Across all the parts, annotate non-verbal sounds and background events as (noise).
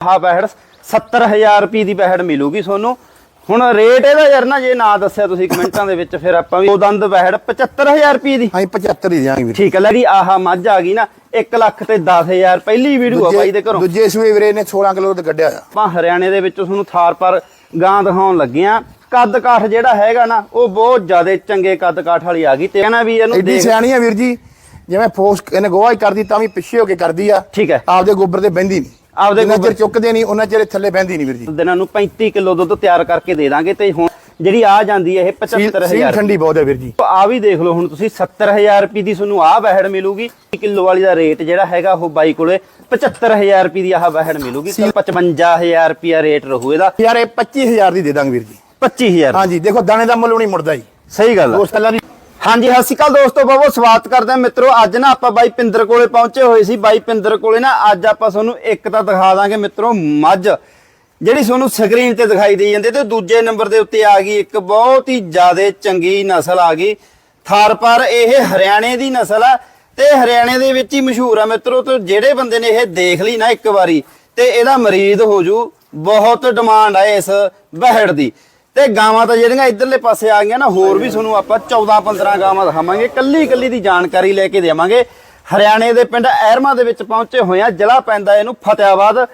ਆਹ ਪੈੜ 70000 ਰੁਪਏ ਦੀ ਪੈੜ ਮਿਲੂਗੀ ਤੁਹਾਨੂੰ। ਹੁਣ ਰੇਟ ਇਹਦਾ ਯਾਰ ਨਾ ਜੇ ਨਾ ਦੱਸਿਆ ਤੁਸੀਂ ਕਮੈਂਟਾਂ ਦੇ ਵਿੱਚ ਫਿਰ ਆਪਾਂ ਵੀ ਉਹ ਦੰਦ ਪੈੜ 75000 ਰੁਪਏ ਦੀ। ਹਾਂ 75 ਦੀ ਦਿਆਂਗੇ ਵੀਰ। ਠੀਕ ਹੈ ਲੈ ਜੀ ਆਹ ਮੱਝ ਆ ਗਈ ਨਾ 1 ਲੱਖ ਤੇ 10000 ਪਹਿਲੀ ਵੀਡੀਓ ਆ ਬਾਈ ਦੇ ਘਰੋਂ। ਦੂਜੇ ਸੂਏ ਵੀਰੇ ਨੇ 16 ਕਿਲੋ ਤੇ ਕੱਢਿਆ ਆ ਆਪਾਂ ਹਰਿਆਣੇ ਦੇ ਵਿੱਚ ਤੁਹਾਨੂੰ ਥਾਰ ਪਰ ਗਾਂ ਦਿਖਾਉਣ ਲੱਗੇ ਆ ਕੱਦ ਕਾਠ ਜਿਹੜਾ ਹੈਗਾ ਨਾ ਉਹ ਬਹੁਤ ਜ਼ਿਆਦਾ ਚੰਗੇ ਕੱਦ ਕਾਠ ਵਾਲੀ ਆ ਗਈ ਤੇ ਕਹਿੰਦਾ ਵੀ ਇਹਨੂੰ ਦੇਖ ਸਿਆਣੀ ਆ ਵੀਰ ਜੀ ਜਿਵੇਂ ਫੋਸ ਇਹਨੇ ਗੋਹਾ ਹੀ ਕਰਦੀ ਤਾਂ ਵੀ ਪਿੱਛੇ ਹੋ ਕੇ ਕਰਦੀ ਆ। ਠੀਕ ਹੈ। ਆਪਦੇ ਗੋਬਰ ਤੇ ਬਹਿੰਦੀ ਨਹੀਂ ਆਪਦੇ ਜਿੰਨਾ ਚਿਰ ਚੁੱਕਦੇ ਨਹੀਂ ਉਹਨਾਂ ਚਿਰ ਥੱਲੇ ਬਹਿੰਦੀ ਨਹੀਂ ਵੀਰ ਜੀ। ਦਿਨਾਂ ਨੂੰ 35 ਕਿਲੋ ਦੁੱਧ ਤਿਆਰ ਕਰਕੇ ਦੇ ਦਾਂਗੇ ਤੇ ਹੁਣ ਜਿਹੜੀ ਆ ਜਾਂਦੀ ਹੈ ਇਹ ਸੀਲ ਸੀਲ 75000 ਠੰਡੀ ਬਹੁਤ ਹੈ ਵੀਰ ਜੀ। ਆ ਵੀ ਦੇਖ ਲਓ ਹੁਣ ਤੁਸੀਂ 70000 ਰੁਪਏ ਦੀ ਤੁਹਾਨੂੰ ਆਹ ਬਹਿੜ ਮਿਲੂਗੀ। ਕਿਲੋ ਵਾਲੀ ਦਾ ਰੇਟ ਜਿਹੜਾ ਹੈਗਾ ਉਹ ਬਾਈ ਕੋਲੇ 75000 ਰੁਪਏ ਦੀ ਆਹ ਬਹਿੜ ਮਿਲੂਗੀ। ਤਾਂ 55000 ਰੁਪਏ ਰੇਟ ਰਹੂ ਇਹਦਾ। ਯਾਰ ਇਹ 25000 ਦੀ ਦੇ ਦਾਂਗੇ ਵੀਰ ਜੀ। 25000 ਹਾਂਜੀ ਦੇਖੋ ਦਾਣੇ ਦਾ ਮੁੱਲ ਨਹੀਂ ਮੁੜਦਾ ਜੀ। ਸਹੀ ਗੱਲ ਆ ਉਸ ਦੀ ਹਾਂਜੀ, ਸਤਿ ਸ਼੍ਰੀ ਅਕਾਲ ਦੋਸਤੋ, ਬਹੁਤ ਬਹੁਤ ਸਵਾਗਤ ਕਰਦੇ ਹਾਂ ਮਿੱਤਰੋ। ਅੱਜ ਨਾ ਆਪਾਂ ਬਾਈ ਪਿੰਦਰ ਕੋਲੇ ਪਹੁੰਚੇ ਹੋਏ ਸੀ। ਬਾਈ ਪਿੰਦਰ ਕੋਲੇ ਨਾ ਅੱਜ ਆਪਾਂ ਤੁਹਾਨੂੰ ਇੱਕ ਤਾਂ ਦਿਖਾ ਦਾਂਗੇ ਮਿੱਤਰੋ, ਮੱਝ। ਜਿਹੜੀ ਤੁਹਾਨੂੰ ਸਕਰੀਨ ਤੇ ਦਿਖਾਈ ਦੇ ਜਾਂਦੀ ਤੇ ਦੂਜੇ ਨੰਬਰ ਦੇ ਉੱਤੇ ਆ ਗਈ ਇੱਕ ਬਹੁਤ ਹੀ ਜ਼ਿਆਦਾ ਚੰਗੀ ਨਸਲ ਆ ਗਈ। ਥਾਰ ਪਰ ਇਹ ਹਰਿਆਣੇ ਦੀ ਨਸਲ ਆ ਤੇ ਹਰਿਆਣੇ ਦੇ ਵਿੱਚ ਹੀ ਮਸ਼ਹੂਰ ਆ ਮਿੱਤਰੋ, ਤੇ ਜਿਹੜੇ ਬੰਦੇ ਨੇ ਇਹ ਦੇਖ ਲਈ ਨਾ ਇੱਕ ਵਾਰੀ, ਤੇ ਇਹਦਾ ਮਰੀਦ ਹੋ ਜੂ। ਬਹੁਤ ਡਿਮਾਂਡ ਆ ਇਸ ਬਹਿੜ ਦੀ। ਤੇ ਗਾਵਾਂ ਤਾਂ ਜਿਹੜੀਆਂ ਇਧਰਲੇ ਪਾਸੇ ਆ ਗਈਆਂ ਨਾ, ਹੋਰ ਵੀ ਤੁਹਾਨੂੰ ਆਪਾਂ 14 15 ਗਾਵਾਂ ਦਿਖਾਵਾਂਗੇ। ਕੱਲੀ ਕੱਲੀ ਦੀ ਜਾਣਕਾਰੀ ਲੈ ਕੇ ਦੇਵਾਂਗੇ। ਹਰਿਆਣੇ ਦੇ ਪਿੰਡ ਐਰਮਾ ਦੇ ਵਿੱਚ ਪਹੁੰਚੇ ਹੋਏ ਆ, ਜ਼ਿਲ੍ਹਾ ਪੈਂਦਾ ਇਹਨੂੰ ਫਤਿਆਬਾਦ।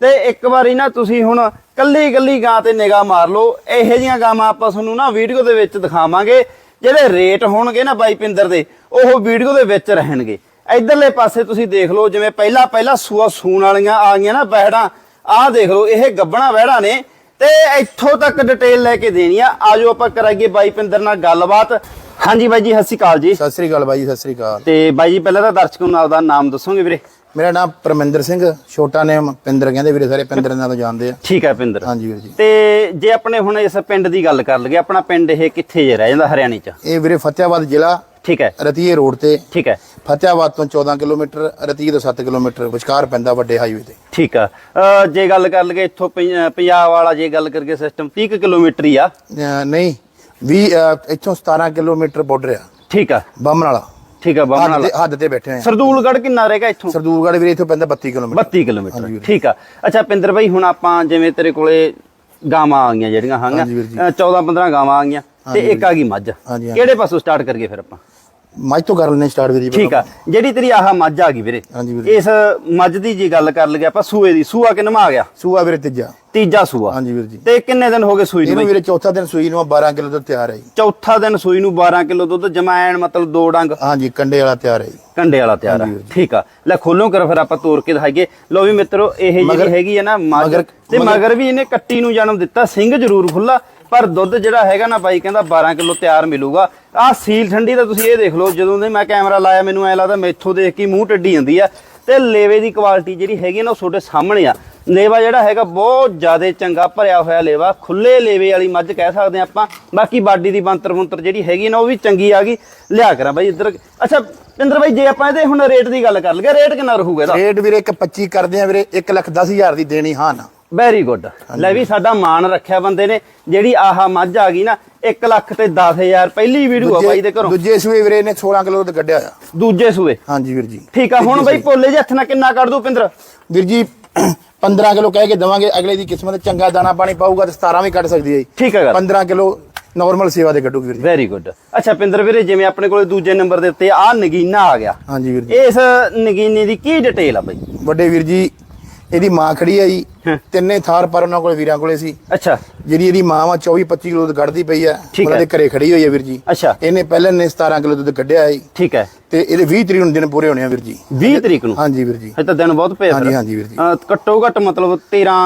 ਤੇ ਇੱਕ ਵਾਰੀ ਨਾ ਤੁਸੀਂ ਹੁਣ ਕੱਲੀ ਕੱਲੀ ਗਾਂ ਤੇ ਨਿਗਾਹ ਮਾਰ ਲਓ। ਇਹੋ ਜੀਆਂ ਗਾਵਾਂ ਆਪਾਂ ਤੁਹਾਨੂੰ ਨਾ ਵੀਡੀਓ ਦੇ ਵਿੱਚ ਦਿਖਾਵਾਂਗੇ। ਜਿਹੜੇ ਰੇਟ ਹੋਣਗੇ ਨਾ ਬਾਈ ਪਿੰਦਰ ਦੇ, ਉਹ ਵੀਡੀਓ ਦੇ ਵਿੱਚ ਰਹਿਣਗੇ। ਇਧਰਲੇ ਪਾਸੇ ਤੁਸੀਂ ਦੇਖ ਲਓ, ਜਿਵੇਂ ਪਹਿਲਾਂ ਪਹਿਲਾਂ ਸੂਆ ਸੂਣ ਵਾਲੀਆਂ ਆ ਗਈਆਂ ਨਾ ਬਹਿੜਾਂ, ਆਹ ਦੇਖ ਲਓ, ਇਹ ਗੱਬਣਾ ਬਹਿੜਾਂ ਨੇ। ਤੇ ਇੱਥੋਂ ਤੱਕ ਡਿਟੇਲ ਲੈ ਕੇ ਦੇਣੀ ਆ। ਆਜੋ ਆਪਾਂ ਕਰਾਂਗੇ ਬਾਈ ਪਿੰਦਰ ਨਾਲ ਗੱਲਬਾਤ। ਹਾਂਜੀ ਬਾਈ ਜੀ ਸਤਿ ਸ਼੍ਰੀ ਅਕਾਲ ਜੀ। ਸਤਿ ਸ੍ਰੀ ਅਕਾਲ ਬਾਈ ਜੀ, ਸਤਿ ਸ੍ਰੀ ਅਕਾਲ। ਤੇ ਬਾਈ ਜੀ ਪਹਿਲਾਂ ਤਾਂ ਦਰਸ਼ਕਾਂ ਨੂੰ ਆਪਦਾ ਨਾਮ ਦੱਸੋਗੇ ਵੀਰੇ? ਮੇਰਾ ਨਾਮ ਪਰਮਿੰਦਰ ਸਿੰਘ ਛੋਟਾ ਨੇਮ ਪਿੰਦਰ ਕਹਿੰਦੇ ਵੀਰੇ ਸਾਰੇ ਪਿੰਦਰ ਨਾਂ ਤੋਂ ਜਾਣਦੇ ਆ। ਠੀਕ ਹੈ ਪਿੰਦਰ। ਹਾਂਜੀ ਵੀਰ ਜੀ। ਤੇ ਜੇ ਆਪਣੇ ਹੁਣ ਇਸ ਪਿੰਡ ਦੀ ਗੱਲ ਕਰ ਲਈਏ ਆਪਣਾ ਪਿੰਡ ਇਹ ਕਿੱਥੇ ਜੇ ਰਹਿ ਜਾਂਦਾ ਹਰਿਆਣੇ ਚ? ਇਹ ਵੀਰੇ ਫਤਿਆਬਾਦ ਜ਼ਿਲ੍ਹਾ ਠੀਕ ਹੈ। ਰਤੀਏ ਰੋਡ ਤੇ ਠੀਕ ਹੈ। ਫਤਿਆਬਾਦ ਤੋਂ 14 ਕਿਲੋਮੀਟਰ ਰਤੀਏ ਤੋਂ 7 ਕਿਲੋਮੀਟਰ ਵਿਚਕਾਰ ਪੈਂਦਾ ਵੱਡੇ ਹਾਈਵੇ ਤੇ। ਠੀਕ ਆ। ਜੇ ਗੱਲ ਕਰ ਲਈਏ ਇੱਥੋਂ ਪੰਜਾਬ ਵਾਲਾ ਜੇ ਗੱਲ ਕਰੀਏ ਸਿਸਟਮ 30 ਕੁ ਕਿਲੋਮੀਟਰ ਹੀ ਆ। ਨਹੀਂ 20 ਅਹ ਇੱਥੋਂ 17 ਕਿਲੋਮੀਟਰ ਬਾਰਡਰ ਆ। ਠੀਕ ਆ। ਬਾਮਣ ਵਾਲਾ। ਠੀਕ ਆ ਬਾਮਣ ਹੱਦ ਵਾਲਾ। ਤੇ- ਹੱਦ ਤੇ ਬੈਠੇ ਆ। ਸਰਦੂਲਗੜ੍ਹ ਕਿੰਨਾ ਰਹੇਗਾ ਇੱਥੋਂ? ਸਰਦੂਲਗੜ੍ਹ ਵੀਰੇ ਇੱਥੋਂ ਪੈਂਦਾ 32 ਕਿਲੋਮੀਟਰ। 32 ਕਿਲੋਮੀਟਰ। ਠੀਕ ਆ। ਅੱਛਾ ਪਿੰਦਰ ਭਾਈ ਹੁਣ ਆਪਾਂ ਜਿਵੇਂ ਤੇਰੇ ਕੋਲੇ ਗਾਵਾਂ ਆ ਗਈਆਂ ਜਿਹੜੀਆਂ ਹਾਂਗੀਆਂ ਹਾਂਜੀ ਵੀਰ ਜੀ। 14 15 ਗਾਵਾਂ ਆ ਗਈਆਂ ਤੇ ਇੱਕ ਆ ਗਈ ਮੱਝ। ਕਿਹੜੇ ਪਾਸੋਂ ਸਟਾਰਟ ਕਰੀਏ ਫਿਰ ਆਪਾਂ? ਮੱਝ ਤੋਂ ਕਰ ਲੈਣੇ ਸਟਾਰਟ ਵੀਰ ਠੀਕ ਆ। ਜਿਹੜੀ ਤੇਰੀ ਆਹ ਮੱਝ ਆ ਗਈ ਵੀਰੇ ਹਾਂਜੀ ਵੀਰ। ਇਸ ਮੱਝ ਦੀ ਜੇ ਗੱਲ ਕਰ ਲਈਏ ਆਪਾਂ ਸੂਏ ਦੀ ਸੂਆ ਕਿੰਨਵਾ ਆ ਗਿਆ? ਸੂਆ ਵੀਰੇ ਤੀਜਾ। ਤੀਜਾ ਸੂਆ। ਹਾਂਜੀ ਵੀਰ ਜੀ। ਤੇ ਕਿੰਨੇ ਦਿਨ ਹੋ ਗਏ ਸੂਈ ਨੂੰ? ਵੀਰੇ ਚੌਥਾ ਦਿਨ ਸੂਈ ਨੂੰ ਆ 12 ਕਿਲੋ ਤੋਂ ਤਿਆਰ ਹੈ ਚੌਥਾ ਦਿਨ ਸੂਈ ਨੂੰ 12 ਕਿਲੋ ਦੁੱਧ ਜਮਾਇਣ ਮਤਲਬ ਦੋ ਡੰਗ। ਹਾਂਜੀ ਕੰਡੇ ਵਾਲਾ ਤਿਆਰ ਹੈ ਕੰਡੇ ਵਾਲਾ ਤਿਆਰ ਆ। ਠੀਕ ਆ। ਲੈ ਖੋਲੋ ਕਰ ਫਿਰ ਆਪਾਂ ਤੋੜ ਕੇ ਦਿਖਾਈਏ। ਲੋ ਵੀ ਮਿੱਤਰੋ ਇਹ ਜਿਹੜੀ ਹੈਗੀ ਹੈ ਨਾ ਮਗਰ- ਤੇ ਮਗਰ ਵੀ ਇਹਨੇ ਕੱਟੀ ਨੂੰ ਜਨਮ ਦਿੱਤਾ ਸਿੰਘ ਜ਼ਰੂਰ ਖੁੱਲਾ ਪਰ ਦੁੱਧ ਜਿਹੜਾ ਹੈਗਾ ਨਾ ਬਾਈ, ਕਹਿੰਦਾ 12 ਕਿਲੋ ਤਿਆਰ ਮਿਲੂਗਾ। ਆਹ ਸੀਲ ਠੰਡੀ ਤਾਂ ਤੁਸੀਂ ਇਹ ਦੇਖ ਲਓ, ਜਦੋਂ ਦੇ ਮੈਂ ਕੈਮਰਾ ਲਾਇਆ, ਮੈਨੂੰ ਐ ਲੱਗਦਾ ਮੈਥੋਂ ਦੇਖ ਕੇ ਮੂੰਹ ਟੱਡੀ ਜਾਂਦੀ ਆ। ਤੇ ਲੇਵੇ ਦੀ ਕੁਆਲਿਟੀ ਜਿਹੜੀ ਹੈਗੀ ਨਾ ਉਹ ਤੁਹਾਡੇ ਸਾਹਮਣੇ ਆ। ਲੇਵਾ ਜਿਹੜਾ ਹੈਗਾ ਬਹੁਤ ਜ਼ਿਆਦਾ ਚੰਗਾ ਭਰਿਆ ਹੋਇਆ ਲੇਵਾ ਖੁੱਲੇ ਲੇਵੇ ਵਾਲੀ ਮੱਝ ਕਹਿ ਸਕਦੇ ਆ ਆਪਾਂ। ਬਾਕੀ ਬਾਡੀ ਦੀ ਬੰਤਰ ਬੰਤਰ ਜਿਹੜੀ ਹੈਗੀ ਨਾ, ਉਹ ਵੀ ਚੰਗੀ ਆ ਗਈ। ਲਿਆ ਕਰਾਂ ਬਾਈ ਇੱਧਰ। ਅੱਛਾ, ਪਿੰਦਰ ਬਾਈ, ਜੇ ਆਪਾਂ ਇਹਦੇ ਹੁਣ ਰੇਟ ਦੀ ਗੱਲ ਕਰ ਲਈਏ, ਰੇਟ ਕਿੰਨਾ ਰਹੂਗਾ ਇਹਦਾ? ਰੇਟ ਵੀਰੇ ਇੱਕ 25 ਕਰਦੇ ਆ ਵੀਰੇ 1 ਲੱਖ 10 ਹਜ਼ਾਰ ਦੀ ਦੇਣੀ ਹਾਂ ਨਾ। ਵੈਰੀ ਗੁੱਡ ਲੈ ਵੀ ਸਾਡਾ ਮਾਣ ਰੱਖਿਆ ਬੰਦੇ ਨੇ ਜਿਹੜੀ ਆਹ ਮੱਝ ਆ ਗਈ ਨਾ 1 ਲੱਖ ਤੇ 10000 ਪਹਿਲੀ ਵੀਡੀਓ ਆ ਬਾਈ ਦੇ ਘਰੋਂ। ਦੂਜੇ ਸੂਏ ਵੀਰੇ ਨੇ 16 ਕਿਲੋ ਤੇ ਕੱਢਿਆ ਆ ਦੂਜੇ ਸੂਏ। ਹਾਂਜੀ ਵੀਰ ਜੀ। ਠੀਕ ਆ ਹੁਣ ਬਾਈ ਭੋਲੇ ਜਿਹੇ ਹੱਥ ਨਾਲ ਕਿੰਨਾ ਕੱਢ ਦੂ ਪਿੰਦਰ? ਵੀਰ ਜੀ (clears throat) 15 ਕਿਲੋ ਕਹਿ ਕੇ ਦਵਾਂਗੇ ਅਗਲੇ ਦੀ ਕਿਸਮਤ ਚੰਗਾ ਦਾਣਾ ਪਾਣੀ ਪਾਊਗਾ ਤੇ 17 ਵੀ ਕੱਢ ਸਕਦੀ ਹੈ ਜੀ। ਠੀਕ ਹੈ ਗੱਲ। 15 ਕਿਲੋ ਨਾਰਮਲ ਸੇਵਾ ਦੇ ਕੱਢੂਗੀ ਵੀਰ ਜੀ। ਵੈਰੀ ਗੁੱਡ ਅੱਛਾ ਪਿੰਦਰ ਵੀਰੇ ਜਿਵੇਂ ਆਪਣੇ ਕੋਲੇ ਦੂਜੇ ਨੰਬਰ ਦੇ ਉੱਤੇ ਆ ਨਗੀਨਾ ਆ ਗਿਆ। ਹਾਂਜੀ ਵੀਰ ਜੀ। ਇਸ ਨਗੀਨੇ ਦੀ ਕੀ ਡਿਟੇਲ ਆ ਬਾਈ? ਵੱਡੇ ਵੀਰ ਜੀ ਇਹਦੀ ਮਾਂ ਖੜੀ ਹੈ ਜੀ ਹਾਂ। ਤਿੰਨੇ ਥਾਰ ਪਰ ਉਹਨਾਂ ਕੋਲ ਵੀਰਾਂ ਕੋਲੇ ਸੀ। ਅੱਛਾ। ਜਿਹੜੀ ਇਹਦੀ ਮਾਂ ਵਾ 24 25 ਕਿਲੋ ਦੁੱਧ ਕੱਢਦੀ ਪਈ ਆ। ਉਹਨਾਂ ਹੈ। ਦੇ ਘਰੇ ਖੜੀ ਹੋਈ ਹੈ ਵੀਰ ਜੀ। ਅੱਛਾ। ਇਹਨੇ ਪਹਿਲਾਂ ਨੇ 17 ਕਿਲੋ ਦੁੱਧ ਕੱਢਿਆ ਹੈ ਜੀ ਠੀਕ ਹੈ। ਤੇ ਇਹਦੇ 20 ਤਰੀਕ ਨੂੰ ਦਿਨ ਪੂਰੇ ਹੋਣੇ ਆ ਵੀਰ ਜੀ। 20 ਤਰੀਕ ਨੂੰ? ਹਾਂਜੀ ਵੀਰ ਜੀ। ਹਜੇ ਤਾਂ ਦਿਨ ਬਹੁਤ ਪਏ ਆ ਹਾਂਜੀ। ਹਾਂਜੀ ਵੀਰ ਜੀ। ਘੱਟੋ ਘੱਟ ਮਤਲਬ 13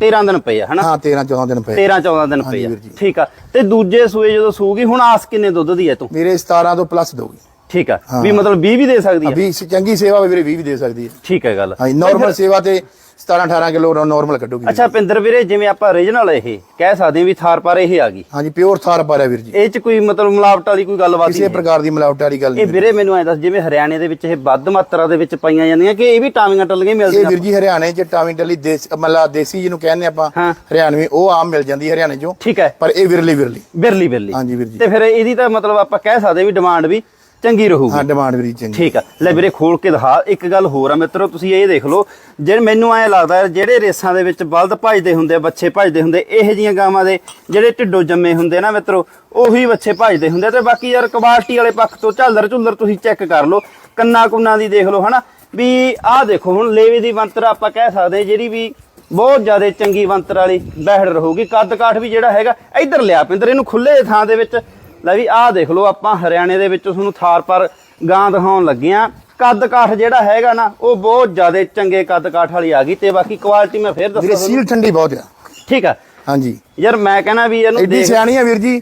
13 ਦਿਨ ਪਏ ਆ ਹਨਾ? ਹਾਂ 13 14 ਦਿਨ ਪਏ 13 14 ਦਿਨ ਪਏ ਆ। ਠੀਕ ਆ। ਤੇ ਦੂਜੇ ਸੂਏ ਜਦੋਂ ਸੂਗੀ ਹੁਣ ਆਸ ਕਿੰਨੇ ਦੁੱਧ ਦੀ ਹੈ ਤੂੰ? ਵੀਰੇ 17 ਤੋਂ ਪਲੱਸ ਦੋਗੀ ਠੀਕ ਆ। ਵੀ ਮਤਲਬ 20 ਵੀ ਦੇ ਸਕਦੀ ਹੈ ਵੀ ਚੰਗੀ ਸੇਵਾ ਵੀ ਵੀਰੇ 20 ਵੀ ਦੇ ਸਕਦੀ ਹੈ ਠੀਕ ਹੈ ਗੱਲ। ਹਾਂਜੀ ਨਾਰਮਲ ਸੇਵਾ ਤੇ 17 18 ਕਿਲੋ ਨਾਰਮਲ ਕੱਢੂਗੀ। ਅੱਛਾ ਪਿੰਦਰ ਵੀਰੇ ਜਿਵੇਂ ਆਪਾਂ ਰੀਜਨਲ ਇਹ ਕਹਿ ਸਕਦੇ ਹਾਂ ਵੀ ਥਾਰ ਪਰ ਇਹ ਆ ਗਈ। ਹਾਂਜੀ ਪਿਓਰ ਥਾਰ ਪਰ ਹੈ ਵੀਰ ਜੀ। ਇਹ ਚ ਕੋਈ ਮਤਲਬ ਮਿਲਾਵਟ ਵਾਲੀ ਕੋਈ ਗੱਲਬਾਤ ਕਿਸੇ ਨਹੀਂ ਪ੍ਰਕਾਰ ਦੀ ਮਿਲਾਵਟ ਵਾਲੀ ਗੱਲ ਇਹ ਨਹੀਂ। ਵੀਰੇ ਮੈਨੂੰ ਐ ਦੱਸ ਜਿਵੇਂ ਹਰਿਆਣੇ ਦੇ ਵਿੱਚ ਇਹ ਵੱਧ ਮਾਤਰਾ ਦੇ ਵਿੱਚ ਪਾਈਆਂ ਜਾਂਦੀਆਂ ਕਿ ਇਹ ਵੀ ਟਾਵੀਆਂ ਟੱਲੀਆਂ ਇਹ ਮਿਲਦੀਆਂ? ਵੀਰ ਜੀ ਹਰਿਆਣੇ ਚ ਟਾਵੀ ਟਲੀ ਦੇਸ ਮਤਲਬ ਦੇਸੀ ਜਿਹਨੂੰ ਕਹਿੰਦੇ ਆਪਾਂ। ਹਰਿਆਣਵੀ ਉਹ ਆਮ ਮਿਲ ਜਾਂਦੀ ਹਰਿਆਣੇ ਚੋਂ ਠੀਕ ਹੈ। ਪਰ ਇਹ ਵਿਰਲੀ ਵਿਰਲੀ ਬਿਰਲੀ ਬਿਰਲੀ ਹਾਂਜੀ ਵੀਰ ਜੀ। ਤੇ ਫਿਰ ਇਹਦੀ ਤਾਂ ਮਤਲਬ ਆਪਾਂ ਕਹਿ ਸਕਦੇ ਵੀ ਡਿਮਾਂਡ ਵੀ ਚੰਗੀ ਰਹੂਗੀ। ਹਾਂ ਡਿਮਾਂਡ ਜੀ ਚੰਗੀ। ਠੀਕ ਆ। ਲੈ ਵੀਰੇ ਖੋਲ ਕੇ ਦਿਖਾ। ਇੱਕ ਗੱਲ ਹੋਰ ਆ ਮਿੱਤਰੋ ਤੁਸੀਂ ਇਹ ਦੇਖ ਲਓ। ਜੇ ਮੈਨੂੰ ਐ ਲੱਗਦਾ ਜਿਹੜੇ ਰੇਸਾਂ ਦੇ ਵਿੱਚ ਬਲਦ ਭਜਦੇ ਹੁੰਦੇ ਆ ਬੱਚੇ ਭਜਦੇ ਹੁੰਦੇ ਇਹ ਜੀਆਂ ਗਾਵਾਂ ਦੇ ਜਿਹੜੇ ਢਿੱਡੋ ਜੰਮੇ ਹੁੰਦੇ ਨਾ ਮਿੱਤਰੋ ਉਹੀ ਬੱਚੇ ਭਜਦੇ ਹੁੰਦੇ ਤੇ ਬਾਕੀ ਯਾਰ ਕੁਆਲਿਟੀ ਵਾਲੇ ਪੱਖ ਤੋਂ ਝਾਲਰ ਝੁੱਲਰ ਤੁਸੀਂ ਚੈੱਕ ਕਰ ਲਓ। ਕੰਨਾ ਕੁੰਨਾ ਦੀ ਦੇਖ ਲਓ ਹਨਾ? ਵੀ ਆਹ ਦੇਖੋ ਹੁਣ ਲੇਵੇ ਦੀ ਬੰਤਰ ਆਪਾਂ ਕਹਿ ਸਕਦੇ ਜਿਹੜੀ ਵੀ ਬਹੁਤ ਜ਼ਿਆਦਾ ਚੰਗੀ ਬੰਤਰ ਵਾਲੀ ਬਹਿੜ ਰਹੂਗੀ। ਕੱਦ ਕਾਠ ਵੀ ਜਿਹੜਾ ਹੈਗਾ ਇੱਧਰ ਲਿਆ ਪਿੰਦਰ ਇਹਨੂੰ ਖੁੱਲੇ ਥਾਂ ਦੇ ਵਿੱਚ ਲੈ ਵੀ ਆਹ ਦੇਖ ਲਓ ਆਪਾਂ ਹਰਿਆਣੇ ਦੇ ਵਿੱਚ ਤੁਹਾਨੂੰ ਥਾਰ ਪਰ ਗਾਂ ਦਿਖਾਉਣ ਲੱਗੇ ਆ ਕੱਦ ਕਾਠ ਜਿਹੜਾ ਹੈਗਾ ਨਾ ਉਹ ਬਹੁਤ ਜ਼ਿਆਦਾ ਚੰਗੇ ਕੱਦ ਕਾਠ ਵਾਲੀ ਆ ਗਈ ਤੇ ਬਾਕੀ ਕੁਆਲਿਟੀ ਮੈਂ ਫੇਰ ਵੀਰੇ ਦੱਸਾਂ ਸੀਲ ਠੰਡੀ ਬਹੁਤ ਆ। ਠੀਕ ਆ। ਹਾਂਜੀ। ਯਾਰ ਮੈਂ ਕਹਿੰਦਾ ਵੀ ਇਹਨੂੰ ਐਡੀ ਸਿਆਣੀ ਆ ਵੀਰ ਜੀ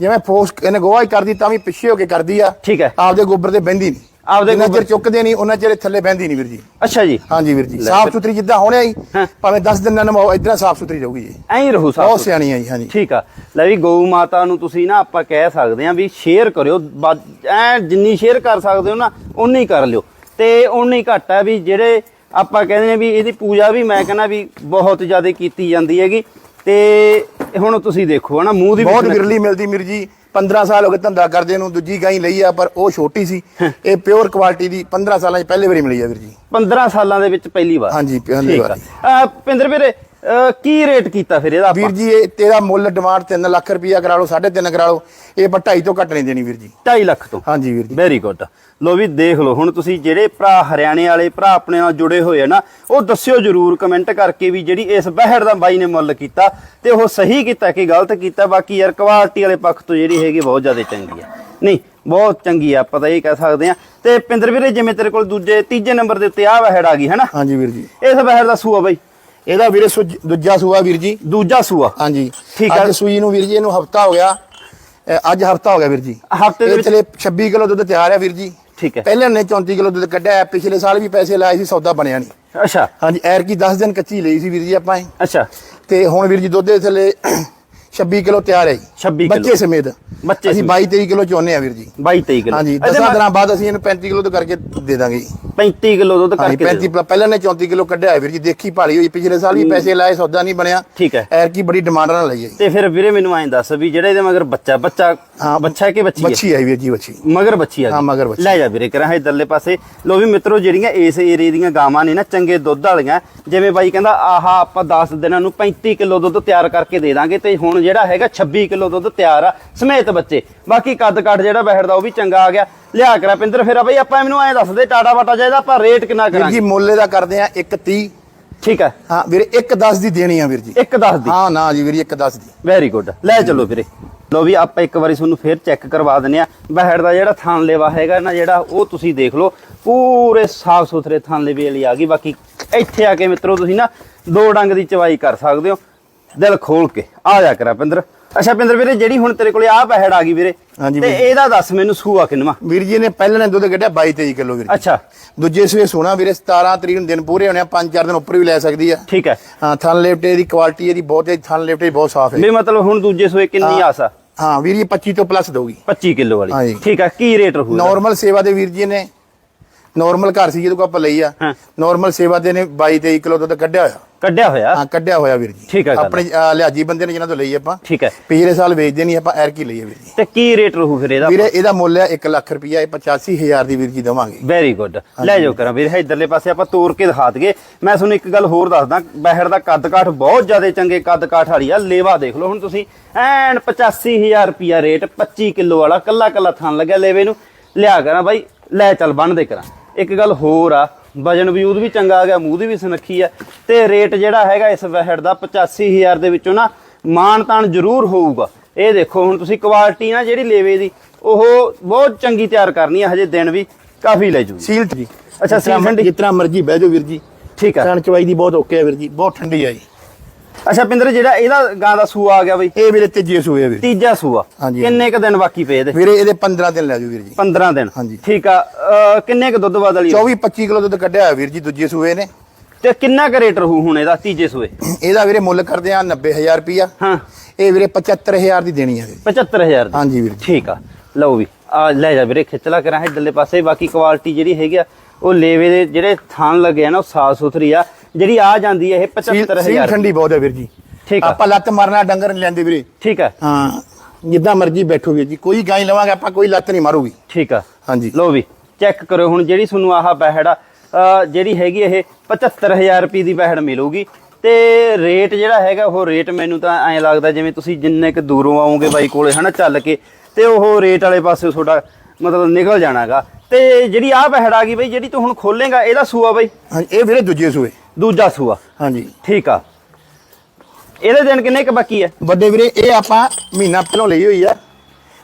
ਜਿਵੇਂ ਫੋਸ ਇਹਨੇ ਗੋਹਾ ਹੀ ਕਰਦੀ ਤਾਂ ਵੀ ਪਿੱਛੇ ਹੋ ਕੇ ਕਰਦੀ ਆ। ਠੀਕ ਹੈ ਆਪਦੇ ਗੋਬਰ ਤੇ ਨਹੀਂ ਆਪਦੇ ਜਿੰਨਾ ਚਿਰ ਚੁੱਕਦੇ ਨਹੀਂ ਉਹਨਾਂ ਚਿਰ ਥੱਲੇ ਬਹਿੰਦੀ ਨਹੀਂ ਵੀਰ ਜੀ। ਅੱਛਾ ਜੀ। ਹਾਂਜੀ ਵੀਰ ਜੀ ਸਾਫ਼ ਸੁਥਰੀ ਜਿੱਦਾਂ ਹੋਣਿਆ ਹੀ ਹਾਂ। ਭਾਵੇਂ 10 ਦਿਨ ਨਮਾਓ ਇਦਾਂ ਸਾਫ਼ ਸੁਥਰੀ ਰਹੂਗੀ ਜੀ। ਐਂ ਰਹੂ ਸਾਫ਼ ਬਹੁਤ ਸਿਆਣੀ ਆ ਜੀ ਹਾਂਜੀ। ਠੀਕ ਆ। ਲੈ ਵੀ ਗਊ ਮਾਤਾ ਨੂੰ ਤੁਸੀਂ ਨਾ ਆਪਾਂ ਕਹਿ ਸਕਦੇ ਆ ਵੀ ਸ਼ੇਅਰ ਕਰਿਓ ਐਂ ਜਿੰਨੀ ਸ਼ੇਅਰ ਕਰ ਸਕਦੇ ਹੋ ਨਾ ਉਨੀ ਕਰ ਲਿਓ। ਤੇ ਉਨੀ ਘੱਟ ਆ ਵੀ ਜਿਹੜੇ ਆਪਾਂ ਕਹਿੰਦੇ ਨੇ ਵੀ ਇਹਦੀ ਪੂਜਾ ਵੀ ਮੈਂ ਕਹਿੰਦਾ ਵੀ ਬਹੁਤ ਜ਼ਿਆਦਾ ਕੀਤੀ ਜਾਂਦੀ ਹੈਗੀ। ਤੇ ਹੁਣ ਤੁਸੀਂ ਦੇਖੋ ਹਨਾ ਮੂੰਹ ਦੀ ਬਹੁਤ ਵਿਰਲੀ ਮਿਲਦੀ ਵੀਰ ਜੀ। 15 ਸਾਲ ਹੋ ਗਏ ਧੰਦਾ ਕਰਦੇ ਨੂੰ ਦੂਜੀ ਗਾਈ ਲਈ ਆ ਪਰ ਉਹ ਛੋਟੀ ਸੀ ਇਹ ਪਿਓਰ ਕੁਆਲਿਟੀ ਦੀ 15 ਸਾਲਾਂ 'ਚ ਪਹਿਲੇ ਵਾਰੀ ਮਿਲੀ ਆ ਵੀਰ ਜੀ 15 ਸਾਲਾਂ ਦੇ ਵਿੱਚ ਪਹਿਲੀ ਵਾਰ ਹਾਂਜੀ, ਪਹਿਲੀ। ਵਾਰੀ। ਪਿੰਦਰ ਵੀਰੇ ਕੀ ਰੇਟ ਕੀਤਾ ਫਿਰ ਇਹਦਾ ਵੀਰ ਜੀ ਇਹ ਤੇਰਾ ਮੁੱਲ ਡਿਮਾਂਡ 3 ਲੱਖ ਰੁਪਈਆ ਕਰਾ ਲਓ 3.5 ਕਰਾ ਲਓ ਇਹ ਆਪਾਂ 2.5 ਤੋਂ ਘੱਟ ਨਹੀਂ ਦੇਣੀ ਵੀਰ ਜੀ। 2.5 ਲੱਖ ਤੋਂ? ਹਾਂਜੀ ਵੀਰ ਜੀ। ਵੈਰੀ ਗੁੱਡ ਲੋ ਵੀ ਦੇਖ ਲਓ ਹੁਣ ਤੁਸੀਂ ਜਿਹੜੇ ਭਰਾ ਹਰਿਆਣੇ ਵਾਲੇ ਭਰਾ ਆਪਣੇ ਨਾਲ ਜੁੜੇ ਹੋਏ ਆ ਨਾ ਉਹ ਦੱਸਿਓ ਜਰੂਰ ਕਮੈਂਟ ਕਰਕੇ ਵੀ ਜਿਹੜੀ ਇਸ ਬਹਿੜ ਦਾ ਬਾਈ ਨੇ ਮੁੱਲ ਕੀਤਾ ਤੇ ਉਹ ਸਹੀ ਕੀਤਾ ਕਿ ਗਲਤ ਕੀਤਾ। ਬਾਕੀ ਯਾਰ ਕੁਆਲਿਟੀ ਵਾਲੇ ਪੱਖ ਤੋਂ ਜਿਹੜੀ ਹੈਗੀ ਬਹੁਤ ਜ਼ਿਆਦਾ ਚੰਗੀ ਆ। ਨਹੀਂ ਬਹੁਤ ਚੰਗੀ ਆ ਆਪਾਂ ਤਾਂ ਇਹ ਕਹਿ ਸਕਦੇ ਆ। ਤੇ ਪਿੰਦਰ ਵੀਰੇ ਜਿਵੇਂ ਤੇਰੇ ਕੋਲ ਦੂਜੇ ਤੀਜੇ ਨੰਬਰ ਦੇ ਉੱਤੇ ਆ ਬਹਿੜ ਆ ਗਈ ਹੈਨਾ? ਹਾਂਜੀ ਵੀਰ ਜੀ। ਇਸ ਬਹਿੜ ਦਾ ਸੂਆ ਬਾਈ। ਇਹਦਾ ਵੀਰੇ ਸੁੱਜ- ਦੂਜਾ ਸੂਆ ਵੀਰ ਜੀ ਦੂਜਾ ਸੂਆ। ਹਾਂਜੀ। ਠੀਕ ਆ। ਅੱਜ ਸੂਈ ਨੂੰ ਵੀਰ ਜੀ ਇਹਨੂੰ ਹਫਤਾ ਹੋ ਗਿਆ। ਅੱਜ ਹਫਤਾ ਹੋ ਗਿਆ ਵੀਰ ਜੀ। ਹਫ਼ਤੇ ਦੇ ਵਿੱਚ- ਥਲੇ 26 ਕਿਲੋ ਦੁੱਧ ਤਿਆਰ ਹੈ ਵੀਰ ਜੀ। ਠੀਕ ਹੈ। ਪਹਿਲੇ ਨੇ 34 ਕਿਲੋ ਦੁੱਧ ਕੱਢਿਆ ਹੈ, ਪਿਛਲੇ ਸਾਲ ਵੀ ਪੈਸੇ ਲਾਏ ਸੀ ਸੌਦਾ ਬਣਿਆ ਨਹੀਂ। ਅੱਛਾ। ਹਾਂਜੀ ਐਰ ਕੀ 10 ਦਿਨ ਕੱਚੀ ਲਈ ਸੀ ਵੀਰ ਜੀ ਆਪਾਂ ਇਹ। ਅੱਛਾ। ਤੇ ਹੁਣ ਵੀਰ ਜੀ ਦੁੱਧ ਦੇ ਥਲੇ 26 ਕਿਲੋ ਤਿਆਰ ਹੈ ਜੀ। 26 ਕਿਲੋ। ਬੱਚੇ ਸਮੇਤ। ਬੱਚੇ ਅਸੀਂ 22 23 ਕਿਲੋ ਚਾਹੁੰਦੇ ਆ ਵੀਰ ਜੀ। 22 23 ਕਿਲੋ। ਹਾਂਜੀ ਇਹਦੇ 10 ਮਗਰ ਦਿਨਾਂ ਬਾਅਦ ਅਸੀਂ ਇਹਨੂੰ 35 ਕਿਲੋ ਤੋਂ ਕਰਕੇ ਦੇ ਦਾਂਗੇ ਜੀ। 35 ਕਿਲੋ ਦੁੱਧ ਕਰਕੇ ਦੇ 35 ਦਿਓ। ਪ- ਪਹਿਲਾਂ ਨੇ 34 ਕਿਲੋ ਕੱਢਿਆ ਹੈ ਵੀਰ ਜੀ ਦੇਖੀ ਭਾਲੀ ਹੋਈ। ਪਿਛਲੇ ਸਾਲ ਵੀ ਪੈਸੇ ਲਾਏ ਸੌਦਾ ਨਹੀਂ ਬਣਿਆ। ਠੀਕ ਹੈ। ਐਰ ਕੀ ਬੜੀ ਡਿਮਾਂਡ ਨਾਲ ਲਈ ਹੈ ਤੇ ਫਿਰ ਵੀਰੇ ਮੈਨੂੰ ਐਂ ਦੱਸ ਵੀ ਜਿਹੜਾ ਇਹਦੇ ਮਗਰ ਬੱਚਾ ਬੱਚਾ ਹਾਂ, ਬੱਚਾ ਹੈ ਕਿ ਬੱਚੀ ਹੈ? ਬੱਚੀ ਆਈ ਵੀਰ ਜੀ ਬੱਚੀ। ਮਗਰ ਬੱਚੀ ਆ ਹਾਂ। ਮਗਰ ਬੱਚੀ। ਲੈ ਜਾ ਵੀਰੇ ਕਰਾਂ ਇਧਰਲੇ ਪਾਸੇ। ਲੋ ਵੀ ਮਿੱਤਰੋ ਜਿਹੜੀਆਂ ਇਸ ਏਰੀਏ ਦੀਆਂ ਗਾਵਾਂ ਨੇ ਨਾ ਚੰਗੇ ਦੁੱਧ ਵਾਲੀਆਂ ਜਿਵੇਂ ਬਾਈ ਕਹਿੰਦਾ ਆਹਾ ਆਪਾਂ 10 ਦਿਨਾਂ ਨੂੰ 35 ਕਿਲੋ ਦੁੱਧ ਤਿਆਰ ਕਰਕੇ ਦੇ ਦਾਂਗੇ ਤੇ ਹੁਣ ਜਿਹੜਾ ਹੈਗਾ 26 ਕਿਲੋ ਦੁੱਧ ਤਿਆਰ ਆ ਸਮੇਤ ਬੱਚੇ। ਬਾਕੀ ਕੱਦ ਕੱਟ ਜਿਹੜਾ ਬਹਿੜਦਾ ਉਹ ਵੀ ਚੰਗਾ ਆ ਗਿਆ। ਲਿਆ ਕਰਾ ਪਿੰਦਰ ਫਿਰ ਆ ਬਈ ਆਪਾਂ ਮੈਨੂੰ ਐਂ ਦੱਸ ਦੇ ਟਾਟਾ ਬਾਟਾ ਚਾਹੀਦਾ ਆਪਾਂ ਰੇਟ ਕਿੰਨਾ ਵੀਰ ਜੀ ਕਰਾਂਗੇ? ਮੁੱਲੇ ਦਾ ਕਰਦੇ ਆ 130 ਠੀਕ ਹੈ ਹਾਂ ਵੀਰੇ 110 ਦੀ ਦੇਣੀ ਆ ਵੀਰ ਜੀ। ਇੱਕ ਦੱਸ ਦੀ। ਹਾਂ ਨਾ ਜੀ ਵੀਰ ਜੀ 110 ਦੀ। ਵੈਰੀ ਗੁੱਡ ਲੈ ਚੱਲੋ ਵੀਰੇ। ਲੋ ਵੀ ਆਪਾਂ ਇੱਕ ਵਾਰੀ ਤੁਹਾਨੂੰ ਫੇਰ ਚੈੱਕ ਕਰਵਾ ਦਿੰਨੇ ਆ ਬਹਿੜ ਦਾ ਜਿਹੜਾ ਥਾਨ ਲੇਵਾ ਹੈਗਾ ਨਾ ਜਿਹੜਾ ਉਹ ਤੁਸੀਂ ਦੇਖ ਲਓ। ਪੂਰੇ ਸਾਫ਼ ਸੁਥਰੇ ਥਾਨ ਲੇਵੇ ਵਾਲੀ ਆ ਗਈ। ਬਾਕੀ ਇੱਥੇ ਆ ਕੇ ਮਿੱਤਰੋ ਤੁਸੀਂ ਨਾ ਦੋ ਡੰਗ ਦੀ ਚਵਾਈ ਕਰ ਸਕਦੇ ਹੋ। ਦਿਲ ਖੋਲ ਕੇ। ਆ ਜਾ ਕਰਾ ਪਿੰਦਰ ਅੱਛਾ ਪਿੰਦਰ ਵੀਰੇ ਜਿਹੜੀ ਹੁਣ ਤੇਰੇ ਕੋਲੇ ਆ ਬਹਿੜ ਆ ਗਈ ਵੀਰੇ ਹਾਂਜੀ ਤੇ ਵੀਰੇ। ਇਹਦਾ ਦੱਸ ਮੈਨੂੰ ਸੂਆ ਕਿੰਨਵਾ? ਵੀਰ ਜੀ ਨੇ ਪਹਿਲੇ ਨੇ ਦੁੱਧ ਕੱਢਿਆ 22 23 ਕਿਲੋ ਵੀਰ ਜੀ। ਅੱਛਾ। ਦੂਜੇ ਸਵੇ ਸੋਨਾ ਵੀਰੇ 17 ਤਰੀਕ ਨੂੰ ਦਿਨ ਪੂਰੇ ਹੋਣੇ ਆ 5-4 ਦਿਨ ਉੱਪਰ ਵੀ ਲੈ ਸਕਦੀ ਆ। ਠੀਕ ਹੈ। ਹਾਂ ਥਣ ਲੇਫਟੇ ਦੀ ਕੁਆਲਿਟੀ ਇਹਦੀ ਬਹੁਤ ਹੈ ਥਣ ਲੇਫਟੇ ਬਹੁਤ ਸਾਫ਼ ਹੈ। ਵੀ ਮਤਲਬ ਹੁਣ ਦੂਜੇ ਸੂਏ ਕਿੰਨੀ ਆਸ ਆ? ਹਾਂ ਵੀਰ ਜੀ 25 ਤੋਂ ਪਲੱਸ ਦਊਗੀ। 25 ਕਿਲੋ ਵਾਲੀ। ਹਾਂਜੀ। ਠੀਕ ਆ ਕੀ ਰੇਟ ਰਹੂ ਇਹਦਾ? ਨਾਰਮਲ ਸੇਵਾ ਦੇ ਵੀਰ ਜੀ ਨੇ ਨਾਰਮਲ ਘਰ ਸੀ ਜਿਹਦੇ ਕੋ ਆਪਾਂ ਲਈ ਆ। ਹਾਂ। ਨਾਰਮਲ ਸੇਵਾ ਦੇ ਨੇ 22 23 ਕਿਲੋ ਦੁੱਧ ਕੱਢਿਆ ਹੋਇਆ। ਕੱਢਿਆ ਹੋਇਆ? ਹਾਂ ਕੱਢਿਆ ਹੋਇਆ ਵੀਰ ਜੀ। ਠੀਕ ਹੈ ਗੱਲ। ਆਪਣੇ ਲਿਹਾਜੀ ਬੰਦੇ ਨੇ ਜਿਹਨਾਂ ਤੋਂ ਲਈ ਆਪਾਂ। ਠੀਕ ਹੈ। ਪਿਛਲੇ ਸਾਲ ਵੇਚਦੇ ਨਹੀਂ ਆਪਾਂ ਐਰ ਕੀ ਲਈ ਹੈ ਵੀਰ ਜੀ। ਤੇ ਕੀ ਰੇਟ ਰਹੂ ਫਿਰ ਇਹਦਾ ਵੀਰੇ ਇਹਦਾ ਮੁੱਲ ਹੈ 1 ਲੱਖ ਰੁਪਈਆ ਇਹ 85000 ਦੀ ਵੀਰ ਜੀ ਦਵਾਂਗੇ। ਵੈਰੀ ਗੁੱਡ ਲੈ ਜਾਓ ਕਰਾਂ ਵੀਰ ਇਧਰਲੇ ਪਾਸੇ ਆਪਾਂ ਤੋੜ ਕੇ ਦਿਖਾ ਦਈਏ। ਮੈਂ ਤੁਹਾਨੂੰ ਇੱਕ ਗੱਲ ਹੋਰ ਦੱਸਦਾ ਬਹਿਰ ਦਾ ਕੱਦ ਕਾਠ ਬਹੁਤ ਜ਼ਿਆਦਾ ਚੰਗੇ ਕੱਦ ਕਾਠ ਵਾਲੀ ਆ ਲੇਵਾ ਦੇਖ ਲਓ ਹੁਣ ਤੁਸੀਂ। ਐਨ 85000 ਰੁਪਿਆ ਰੇਟ 25 ਕਿਲੋ ਵਾਲਾ ਕੱਲਾ ਕੱਲਾ ਥਣ ਲੱਗਿਆ ਲੇਵੇ ਨੂੰ। ਲਿਆ ਕਰਾਂ ਬਾਈ ਲੈ ਚੱਲ ਬੰਨ ਦੇ ਕਰਾਂ। ਇੱਕ ਗੱਲ ਹੋਰ ਆ ਵਜਨ ਵੀ ਉਹਦ ਵੀ ਚੰਗਾ ਆ ਗਿਆ ਮੂੰਹ ਦੀ ਵੀ ਸੁਨੱਖੀ ਆ ਤੇ ਰੇਟ ਜਿਹੜਾ ਹੈਗਾ ਇਸ ਬਹਿੜ ਦਾ 85000 ਦੇ ਵਿੱਚੋਂ ਨਾ ਮਾਨ ਤਾਨ ਜ਼ਰੂਰ ਹੋਊਗਾ। ਇਹ ਦੇਖੋ ਹੁਣ ਤੁਸੀਂ ਕੁਆਲਿਟੀ ਨਾ ਜਿਹੜੀ ਲੇਵੇ ਦੀ ਉਹ ਬਹੁਤ ਚੰਗੀ ਤਿਆਰ ਕਰਨੀ ਆ ਹਜੇ ਦਿਨ ਵੀ ਕਾਫੀ ਲੈ ਜੂ ਸੀਲ ਜੀ। ਅੱਛਾ, ਸੀਲ। ਜਿਤਨਾ ਮਰਜ਼ੀ ਬਹਿ ਜਾਓ ਵੀਰ ਜੀ। ਠੀਕ ਆ। ਸਣ ਚਵਾਈ ਦੀ ਬਹੁਤ ਓਕੇ ਹੈ ਵੀਰ ਜੀ ਬਹੁਤ ਠੰਡੀ ਹੈ ਜੀ। ਅੱਛਾ ਪਿੰਦਰ ਜਿਹੜਾ ਇਹਦਾ ਗਾਂ ਦਾ ਸੂਆ ਆ ਗਿਆ ਬਈ। ਇਹ ਵੀਰੇ ਤੀਜੇ ਸੂਏ ਆ ਵੀਰ। ਤੀਜਾ ਸੂਆ। ਹਾਂਜੀ, ਕਿੰਨੇ ਕ ਦਿਨ ਬਾਕੀ ਪਏ ਇਹਦੇ? ਵੀਰੇ ਇਹਦੇ 15 ਦਿਨ ਲੈ ਜਾਓ ਵੀਰ ਜੀ। 15 ਦਿਨ। ਹਾਂਜੀ। ਠੀਕ ਆ ਅਹ ਕਿੰਨੇ ਕ ਦੁੱਧ ਬਦਲੀ 24 25 ਕਿਲੋ ਦੁੱਧ ਕੱਢਿਆ ਹੋਇਆ ਵੀਰ ਜੀ ਦੂਜੇ ਸੂਏ ਨੇ। ਤੇ ਕਿੰਨਾ ਕ ਰੇਟ ਰਹੂ ਹੁਣ ਇਹਦਾ ਤੀਜੇ ਸੂਏ? ਇਹਦਾ ਵੀਰੇ ਮੁੱਲ ਕਰਦੇ ਆ 90000 ਰੁਪਿਆ ਹਾਂ। ਇਹ ਵੀਰੇ 75000 ਦੀ ਦੇਣੀ ਹੈ ਵੀਰ। 75000 ਦੀ। ਹਾਂਜੀ ਵੀਰ ਜੀ। ਠੀਕ ਆ। ਲਓ ਵੀ ਆ ਲੈ ਜਾ ਵੀਰੇ ਖਿੱਚ ਲਾ ਕਰਾਂ ਇਧਰਲੇ ਪਾਸੇ। ਬਾਕੀ ਕੁਆਲਿਟੀ ਜਿਹੜੀ ਹੈਗੀ ਆ ਉਹ ਲੇਵੇ ਦੇ ਜਿਹੜੇ ਥਣ ਲੱਗੇ ਆ ਨਾ ਉਹ ਸਾਫ਼ ਸੁਥਰੀ ਆ। ਜਿਹੜੀ ਆ ਜਾਂਦੀ ਹੈ ਇਹ ਸੀਲ ਸੀਲ 75000 ਠੰਡੀ ਬਹੁਤ ਹੈ ਵੀਰ ਜੀ। ਠੀਕ ਆ। ਆਪਾਂ ਲੱਤ ਮਾਰਨਾ ਡੰਗਰ ਨਹੀਂ ਲੈਂਦੇ ਵੀਰੇ। ਠੀਕ ਆ। ਹਾਂ ਜਿੱਦਾਂ ਮਰਜ਼ੀ ਬੈਠੋ ਵੀਰ ਜੀ। ਕੋਈ ਗਾਂ ਲਵਾਂਗੇ ਆਪਾਂ ਕੋਈ ਲੱਤ ਨਹੀਂ ਮਾਰੂਗੀ। ਠੀਕ ਆ। ਹਾਂਜੀ। ਲਓ ਵੀ ਚੈੱਕ ਕਰੋ ਹੁਣ ਜਿਹੜੀ ਤੁਹਾਨੂੰ ਆਹ ਬਹਿੜ ਆ। ਜਿਹੜੀ ਹੈਗੀ ਇਹ 75000 ਰੁਪਏ ਦੀ ਬਹਿੜ ਮਿਲੂਗੀ। ਤੇ ਰੇਟ ਜਿਹੜਾ ਹੈਗਾ ਉਹ ਰੇਟ ਮੈਨੂੰ ਤਾਂ ਐਂ ਲੱਗਦਾ ਜਿਵੇਂ ਤੁਸੀਂ ਜਿੰਨੇ ਕੁ ਦੂਰੋਂ ਆਓਗੇ ਬਾਈ ਕੋਲੇ ਹਨਾ ਚੱਲ ਕੇ। ਤੇ ਉਹ ਰੇਟ ਵਾਲੇ ਪਾਸੇ ਤੁਹਾਡਾ ਮਤਲਬ ਨਿਕਲ ਜਾਣਾਗਾ। ਤੇ ਜਿਹੜੀ ਆਹ ਬਹਿੜ ਆ ਗਈ ਬਈ ਜਿਹੜੀ ਤੂੰ ਹੁਣ ਖੋਲੇਗਾ ਇਹਦਾ ਸੂਆ ਬਈ? ਹਾਂਜੀ ਇਹ ਵੀਰੇ ਦੂਜੇ ਸੂਏ। ਦੂਜਾ ਸੂਆ। ਹਾਂਜੀ। ਠੀਕ ਆ। ਇਹਦੇ ਦਿਨ ਕਿੰਨੇ ਕ ਬਾਕੀ ਹੈ ਵੱਡੇ ਵੀਰੇ ਇਹ ਆਪਾਂ ਮਹੀਨਾ ਪਹਿਲਾਂ ਲਈ ਹੋਈ ਆ।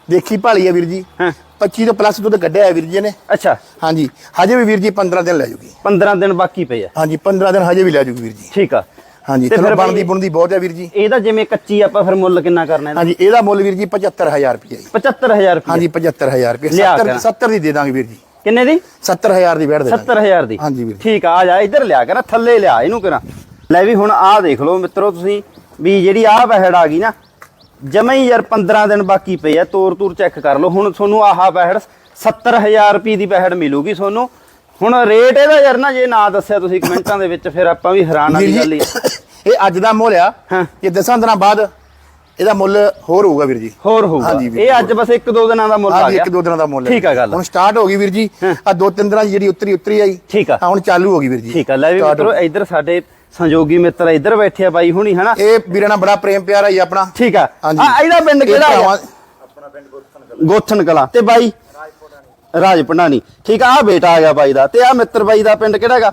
ਦੇਖੀ ਭਾਲੀ ਆ ਵੀਰ ਜੀ। ਹਾਂ। 25 ਤੋਂ ਪਲੱਸ ਦੁੱਧ ਕੱਢਿਆ ਵੀਰ ਜੀ ਨੇ ਅੱਛਾ। ਹਾਂਜੀ। ਹਜੇ ਵੀ ਵੀਰ ਜੀ 15 ਦਿਨ ਲੈ ਜੂਗੀ। 15 ਦਿਨ ਬਾਕੀ ਪਏ ਆ। ਹਾਂਜੀ 15 ਦਿਨ ਹਜੇ ਵੀ ਲੈ ਜੂਗੀ ਵੀਰ ਜੀ। ਠੀਕ ਆ। ਹਾਂਜੀ ਬਈ- ਬਣਦੀ ਬੁਣਦੀ ਬਹੁਤ ਹੈ ਵੀਰ ਜੀ। ਇਹਦਾ ਜਿਵੇਂ ਕੱਚੀ ਆਪਾਂ ਫਿਰ ਮੁੱਲ ਕਿੰਨਾ ਕਰਨਾ ਇਹਦਾ? ਹਾਂਜੀ ਇਹਦਾ ਮੁੱਲ ਵੀਰ ਜੀ 75000 ਰੁਪਏ ਜੀ। 75000 ਰੁਪਏ ਹਾਂਜੀ 75000 ਰੁਪਏ ਲਿਆ 70 ਕਰਾਂ। 70 ਦੀ ਦੇ ਦਾਂਗੇ ਵੀਰ ਜੀ। ਕਿੰਨੇ ਦੀ? 70000 ਦੀ ਬੈਠ ਦੇ ਦਾਂਗੇ। 70000 ਦੀ। ਹਾਂਜੀ ਵੀਰ। ਠੀਕ ਆ ਆ ਜਾ ਇੱਧਰ ਲਿਆ ਕਰ ਥੱਲੇ ਲਿਆ ਇਹਨੂੰ ਕਰਾਂ। ਲੈ ਵੀ ਹੁਣ ਆਹ ਦੇਖ ਲਓ ਮਿੱਤਰੋ ਤੁਸੀਂ ਵੀ ਜਿਹੜੀ ਆਹ ਬਹਿੜ ਆ ਗਈ ਨਾ ਜਮਾ ਹੀ ਯਾਰ 15 ਦਿਨ ਬਾਕੀ ਪਏ ਆ ਤੋਰ ਤੂਰ ਚੈੱਕ ਕਰ ਲਓ। ਹੁਣ ਤੁਹਾਨੂੰ ਆਹ ਬਹਿੜ 70000 ਰੁਪਏ ਦੀ ਬਹਿੜ ਮਿਲੂਗੀ ਤੁਹਾਨੂੰ। ਹੁਣ ਰੇਟ ਇਹਦਾ ਯਾਰ ਨਾ ਜੇ ਨਾ ਦੱਸਿਆ ਤੁਸੀਂ ਕਮੈਂਟਾਂ ਦੇ ਵਿੱਚ ਫਿਰ ਆਪਾਂ ਵੀ ਹੈਰਾਨ ਆ ਦੀ ਗੱਲ ਹੀ ਜੀ ਇਹ ਅੱਜ ਦਾ ਮੁੱਲ ਆ। ਹਾਂ। ਇਹ 10 ਦਿਨਾਂ ਬਾਅਦ ਇਹਦਾ ਮੁੱਲ ਹੋਰ ਹੋਊਗਾ ਵੀਰ ਜੀ। ਹੋਰ ਹੋਊਗਾ। ਹਾਂਜੀ ਵੀਰ, ਇਹ ਅੱਜ ਬਸ ਇੱਕ ਦੋ ਦਿਨਾਂ ਦਾ ਮੁੱਲ ਆ ਗਿਆ। ਇੱਕ ਦੋ ਦਿਨਾਂ ਦਾ ਮੁੱਲ ਹੈ ਠੀਕ ਆ ਗੱਲ। ਹੁਣ ਸਟਾਰਟ ਹੋ ਗਈ ਵੀਰ ਜੀ। ਆ ਦੋ ਤਿੰਨ ਦਿਨਾਂ ਦੀ ਜਿਹੜੀ ਉਤਰੀ ਉਤਰੀ ਆਈ। ਠੀਕ ਆ। ਹੁਣ ਚਾਲੂ ਹੋ ਗਈ ਵੀਰ ਜੀ। ਠੀਕ ਆ। ਲੈ ਵੀ Start ਮਿੱਤਰੋ ਹੋ। ਇੱਧਰ ਸਾਡੇ ਸੰਯੋਗੀ ਮਿੱਤਰ ਇੱਧਰ ਬੈਠੇ ਆ ਬਾਈ ਹੁਣੀ ਹਨਾ? ਇਹ ਵੀਰੇ ਨਾਲ ਬੜਾ ਪ੍ਰੇਮ ਪਿਆਰ ਆਈ ਆਪਣਾ। ਠੀਕ ਆ। ਹਾਂਜੀ। ਆ ਇਹਦਾ ਪਿੰਡ ਇਹ ਕਿਹੜਾ ਆ? ਭਰਾਵਾਂ- ਗੋਥਨ ਕਲਾ। ਤੇ ਬਾਈ? ਰਾਜ ਪੰਡਾਣੀ ਠੀਕ ਆ ਆ ਬੇਟਾ ਆ ਗਿਆ ਬਾਈ ਦਾ ਤੇ ਆ ਮਿੱਤਰ ਬਾਈ ਦਾ ਪਿੰਡ ਕਿਹੜਾ ਹੈਗਾ?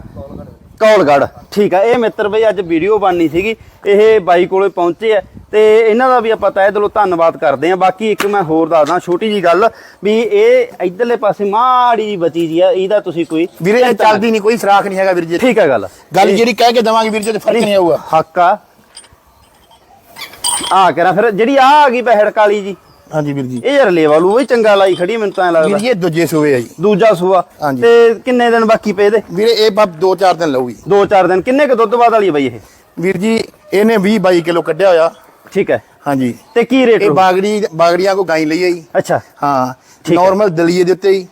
ਕੌਲਗੜ ਠੀਕ ਆ ਇਹ ਮਿੱਤਰ ਬਾਈ ਅੱਜ ਵੀਡੀਓ ਬਣਨੀ ਸੀਗੀ ਇਹ ਬਾਈ ਕੋਲੇ ਪਹੁੰਚੇ ਆ ਤੇ ਇਹਨਾਂ ਦਾ ਵੀ ਆਪਾਂ ਤਹਿ ਦਿਲੋਂ ਧੰਨਵਾਦ ਕਰਦੇ ਆ। ਬਾਕੀ ਇੱਕ ਮੈਂ ਹੋਰ ਦੱਸਦਾ ਛੋਟੀ ਜੀ ਗੱਲ ਵੀ ਇਹ ਇਧਰਲੇ ਪਾਸੇ ਮਾੜੀ ਜੀ ਬਚੀ ਜੀ ਆ ਇਹਦਾ ਤੁਸੀਂ ਕੋਈ ਵੀਰੇ ਇਹ ਚੱਲਦੀ ਨਹੀਂ ਕੋਈ ਸਰਾਖ ਨਹੀਂ ਹੈਗਾ ਵੀਰ ਜੀ। ਠੀਕ ਆ ਗੱਲ। ਗੱਲ ਜਿਹੜੀ ਕਹਿ ਕੇ ਦਵਾਂਗੇ ਵੀਰ ਜੀ ਤੇ ਫ਼ਰਕ ਨਹੀਂ ਆਊਗਾ। ਹੱਕ ਆ। ਆ ਕਰਾਂ ਫਿਰ ਜਿਹੜੀ ਆ ਆ ਗਈ ਬਹਿੜ ਕਾਲੀ ਜੀ। ਹਾਂਜੀ ਵੀਰ ਜੀ। ਇਹ ਯਾਰ ਲੇਵਲ ਉਹ ਵੀ ਚੰਗਾ ਲਾਈ ਖੜੀ ਮੈਨੂੰ ਤਾਂ ਐਂ ਵੀਰ ਲੱਗਦਾ ਜੀ ਇਹ ਦੂਜੇ ਸੂਏ ਆ ਜੀ। ਦੂਜਾ ਸੂਆ। ਹਾਂਜੀ। ਤੇ ਕਿੰਨੇ ਦਿਨ ਬਾਕੀ ਪਏ ਇਹਦੇ? ਵੀਰੇ ਇਹ ਦੋ ਚਾਰ ਦਿਨ ਲਊਗੀ। ਦੋ ਚਾਰ ਦਿਨ। ਕਿੰਨੇ ਕੁ ਦੁੱਧ ਬਾਦ ਵਾਲੀ ਹੈ ਬਾਈ ਇਹ? ਵੀਰ ਜੀ ਇਹਨੇ 20 22 ਕਿਲੋ ਕੱਢਿਆ ਹੋਇਆ। ਠੀਕ ਹੈ। ਹਾਂਜੀ। ਤੇ ਕੀ ਰੇਟ ਇਹ? ਬਾਗੜੀ ਬਾਗੜੀਆਂ ਕੋ ਗਾਈ ਲਈ ਆ ਜੀ। ਅੱਛਾ। ਹਾਂ। ਠੀਕ ਹੈ। ਨਾਰਮਲ ਦਲੀਏ ਦੇ ਉੱਤੇ ਹਾਂ।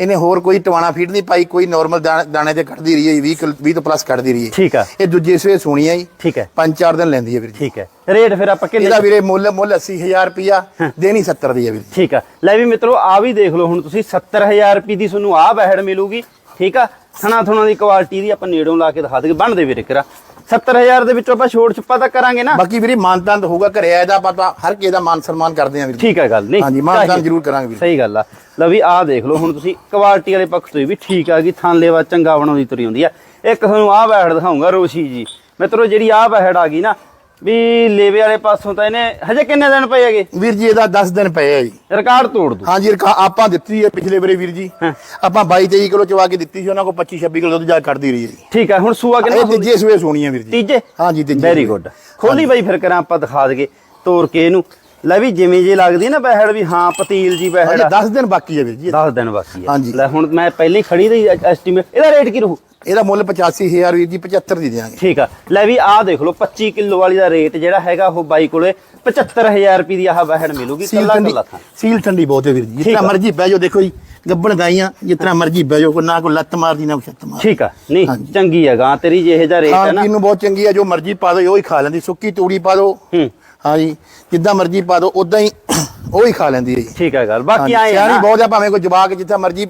ਇਹਨੇ ਹੋਰ ਕੋਈ ਟਵਾਣਾ ਫੀਡ ਨਹੀਂ ਪਾਈ ਕੋਈ ਨਾਰਮਲ ਦਾਣੇ ਤੇ ਕੱਢਦੀ ਰਹੀ ਹੈ 20 ਕਿਲੋ 20 ਤੋਂ ਪਲੱਸ ਕੱਢਦੀ ਰਹੀ ਹੈ। ਠੀਕ ਆ। ਇਹ ਦੂਜੇ ਸੂਏ ਸੋਣੀ ਆ ਜੀ। ਠੀਕ ਹੈ। ਪੰਜ ਚਾਰ ਦਿਨ ਲੈਂਦੀ ਹੈ ਵੀਰ ਜੀ। ਠੀਕ ਹੈ। ਰੇਟ ਫਿਰ ਆਪਾਂ ਕਿੰਨੇ ਇਹਦਾ ਵੀਰੇ ਮੁੱਲ ਮੁੱਲ 80000 ਰੁਪਿਆ ਦੇਣੀ 70 ਦੀ ਹੈ ਵੀਰ ਠੀਕ ਆ। ਲੈ ਵੀ ਮਿੱਤਰੋ ਆ ਵੀ ਦੇਖ ਲਓ ਹੁਣ ਤੁਸੀਂ 70000 ਰੁਪਏ ਦੀ ਤੁਹਾਨੂੰ ਆ ਬਹਿੜ ਮਿਲੂਗੀ। ਠੀਕ ਆ। ਥਣਾ ਥਣਾ ਦੀ ਕੁਆਲਿਟੀ ਦੀ ਆਪਾਂ ਨੇੜੋਂ ਲਾ ਕੇ ਦਿਖਾ ਦੇਗੇ ਬਣਦੇ ਵੀਰੇ ਕਰਾ। 70000 ਦੇ ਵਿੱਚੋਂ ਆਪਾਂ ਛੋੜ ਛੁੱਪਾ ਤਾਂ ਕਰਾਂਗੇ ਨਾ। ਬਾਕੀ ਵੀਰੇ ਮਾਨਤਾਨ ਤਾਂ ਹੋਊਗਾ ਘਰੇ ਆਇਆ ਦਾ ਆਪਾਂ ਹਰ ਕਿਸੇ ਦਾ ਮਾਨ ਸਨਮਾਨ ਕਰਦੇ ਆ ਵੀਰ। ਠੀਕ ਹੈ ਗੱਲ ਨਹੀਂ ਹਾਂਜੀ, ਚਾਹੀਏ। ਜ਼ਰੂਰ ਕਰਾਂਗੇ ਵੀਰ। ਸਹੀ ਗੱਲ ਆ। ਲੈ ਵੀ ਆਹ ਦੇਖ ਲਓ ਹੁਣ ਤੁਸੀਂ ਕੁਆਲਿਟੀ ਵਾਲੇ ਪੱਖ ਤੋਂ ਵੀ ਠੀਕ ਆ ਗਈ ਥਾਂ ਲੇਵਾ ਚੰਗਾ ਬਣਾਉਂਦੀ ਤੁਰੀ ਹੁੰਦੀ ਆ। ਇੱਕ ਤੁਹਾਨੂੰ ਆਹ ਬੈੜ ਦਿਖਾਉਂਗਾ ਰੋਸ਼ੀ ਜੀ। ਮਿੱਤਰੋ ਜਿਹੜੀ ਆਹ ਬੈੜ ਆ ਗਈ ਨਾ ਵੀ ਲੇਵੇ ਵਾਲੇ ਪਾਸੋਂ ਤਾਂ ਇਹਨੇ ਹਜੇ ਕਿੰਨੇ ਦਿਨ ਪਏ ਹੈਗੇ? ਵੀਰ ਜੀ ਇਹਦਾ 10 ਦਿਨ ਪਏ ਆ ਜੀ। ਰਿਕਾਰਡ ਤੋੜ ਦੂ। ਹਾਂਜੀ ਰਕਾ ਆਪਾਂ ਦਿੱਤੀ ਹੈ ਪਿਛਲੇ ਵਾਰੇ ਵੀਰ ਜੀ। ਹਾਂ। ਆਪਾਂ 22 23 ਕਿਲੋ ਚਵਾ ਕੇ ਦਿੱਤੀ ਸੀ ਉਹਨਾਂ ਕੋਲ 25 26 ਕਿਲੋ ਦੁੱਧ ਜਾ ਕੱਢਦੀ ਰਹੀ ਹੈ ਜੀ। ਠੀਕ ਆ ਹੁਣ ਸੂਆ ਕਿੰਨਾ ਇਹ ਤੀਜੇ ਸੂਏ ਸੋਣੀ ਹੈ ਵੀਰ ਜੀ। ਤੀਜੇ? ਹਾਂਜੀ ਤੀਜੇ ਵੈਰੀ ਸੂਏ। ਗੁੱਡ ਖੋਲੀ ਬਾਈ ਫਿਰ ਕਰਾਂ ਆਪਾਂ ਦਿਖਾ ਦਈਏ ਤੋੜ ਕੇ ਇਹਨੂੰ। ਲੈ ਵੀ ਜਿਵੇਂ ਜੇ ਲੱਗਦੀ ਨਾ ਬਹਿੜ ਵੀ ਹਾਂ ਪਤੀਲ ਜੀ ਬਹਿੜ ਹਾਂਜੀ ਆ 10 ਦਿਨ ਬਾਕੀ ਹੈ ਵੀਰ ਜੀ। 10 ਦਿਨ ਬਾਕੀ ਆ ਹਾਂਜੀ। ਲੈ ਹੁਣ ਮੈਂ ਪਹਿਲੇ ਹੀ ਖੜੀ ਰਹੀ ਐਸਟੀਮੇਟ ਇਹਦਾ ਰੇਟ ਕੀ ਰਹੂ? ਇਹਦਾ ਮੁੱਲ 85000 ਵੀਰ ਜੀ 75 ਦੀ ਦੇਵਾਂਗੇ ਠੀਕ ਆ। ਲੈ ਵੀ ਆਹ ਦੇਖ ਲਓ 25 ਕਿਲੋ ਵਾਲੀ ਦਾ ਰੇਟ ਜਿਹੜਾ ਹੈਗਾ ਉਹ ਬਾਈ ਕੋਲੇ 75000 ਰੁਪਏ ਦੀ ਆਹ ਬਹਿੜ ਮਿਲੂਗੀ ਕੱਲਾ ਕੱਲਾ ਥਾਂ। ਸੀਲ ਠੰਡੀ ਬਹੁਤ ਹੈ ਵੀਰ ਜੀ। ਜਿੰਨਾ। ਮਰਜ਼ੀ ਬਹਿ ਜਾਓ ਦੇਖੋ ਜੀ ਗੱਬਣ ਗਾਈਆਂ ਜਿੰਨਾ ਮਰਜ਼ੀ ਬਹਿ ਜਾਓ ਨਾ ਕੋਈ ਲੱਤ ਮਾਰਦੀ ਨਾ ਛੱਤ ਮਾਰ ਠੀਕ ਆ। ਨਹੀਂ। ਚੰਗੀ ਹੈ ਗਾਂ ਤੇਰੀ ਜੇ ਜਿਹਾ ਰੇਟ ਹੈ ਨਾ। ਪੀਣ ਨੂੰ ਬਹੁਤ ਚੰਗੀ ਹੈ ਜੋ ਮਰਜ਼ੀ ਪਾ ਦਿਓ ਉਹ ਹੀ ਖਾ ਲੈਂਦੀ। ਸੁੱਕੀ ਤੂੜੀ ਪਾ ਦਿਓ। ਹੂੰ। ਹਾਂਜੀ ਜਿੱਦਾਂ ਮਰਜ਼ੀ ਪਾ ਦਿਓ ਉਦਾਂ ਹੀ ਉਹ ਹੀ ਖਾ ਲੈਂਦੀ ਹੈ ਜੀ। ਠੀਕ ਹੈ ਗੱਲ। ਬਾਕੀ ਆਏ ਨਾ। ਬਹੁਤ ਆ ਭਾਵੇਂ ਕੋਈ ਜਵਾਕ ਜਿੱਥੇ ਮਰਜ਼ੀ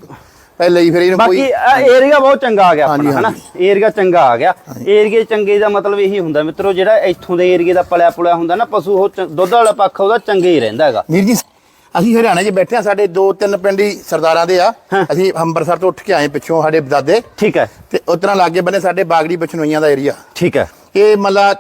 ਪਹਿਲੇ ਹੀ ਫਿਰ ਇਹਨੂੰ ਕੋਈ ਬਾਕੀ ਏਰੀਆ ਬਹੁਤ ਚੰਗਾ ਆ ਗਿਆ ਆਪਣਾ ਹਨਾ? ਏਰੀਆ ਚੰਗਾ ਆ ਗਿਆ। ਏਰੀਏ ਚੰਗੇ ਦਾ ਮਤਲਬ ਇਹੀ ਹੁੰਦਾ ਮਿੱਤਰੋ ਜਿਹੜਾ ਇੱਥੋਂ ਦੇ ਏਰੀਏ ਦਾ ਪਲਿਆ ਪੁਲਿਆ ਹੁੰਦਾ ਨਾ ਪਸ਼ੂ ਉਹ ਦੁੱਧ ਵਾਲਾ ਪੱਖ ਉਹਦਾ ਚੰਗੇ ਹੀ ਰਹਿੰਦਾ ਹੈਗਾ। ਵੀਰ ਜੀ ਅਸੀਂ ਹਰਿਆਣੇ 'ਚ ਬੈਠੇ ਆ ਸਾਡੇ ਦੋ ਤਿੰਨ ਪਿੰਡੀ ਸਰਦਾਰਾਂ ਦੇ ਆ। ਹਾਂ। ਅਸੀਂ ਅੰਮ੍ਰਿਤਸਰ ਤੋਂ ਉੱਠ ਕੇ ਆਏ ਪਿੱਛੋਂ ਸਾਡੇ ਦਾਦੇ। ਠੀਕ ਹੈ। ਤੇ ਉਤਰਾ ਲਾਗੇ ਬੰਨੇ ਸਾਡੇ ਬਾਗੜੀ ਬਚਨੋਈਆਂ ਦਾ ਏਰੀਆ ਠੀਕ ਹੈ। ਇਹ ਮਤਲਬ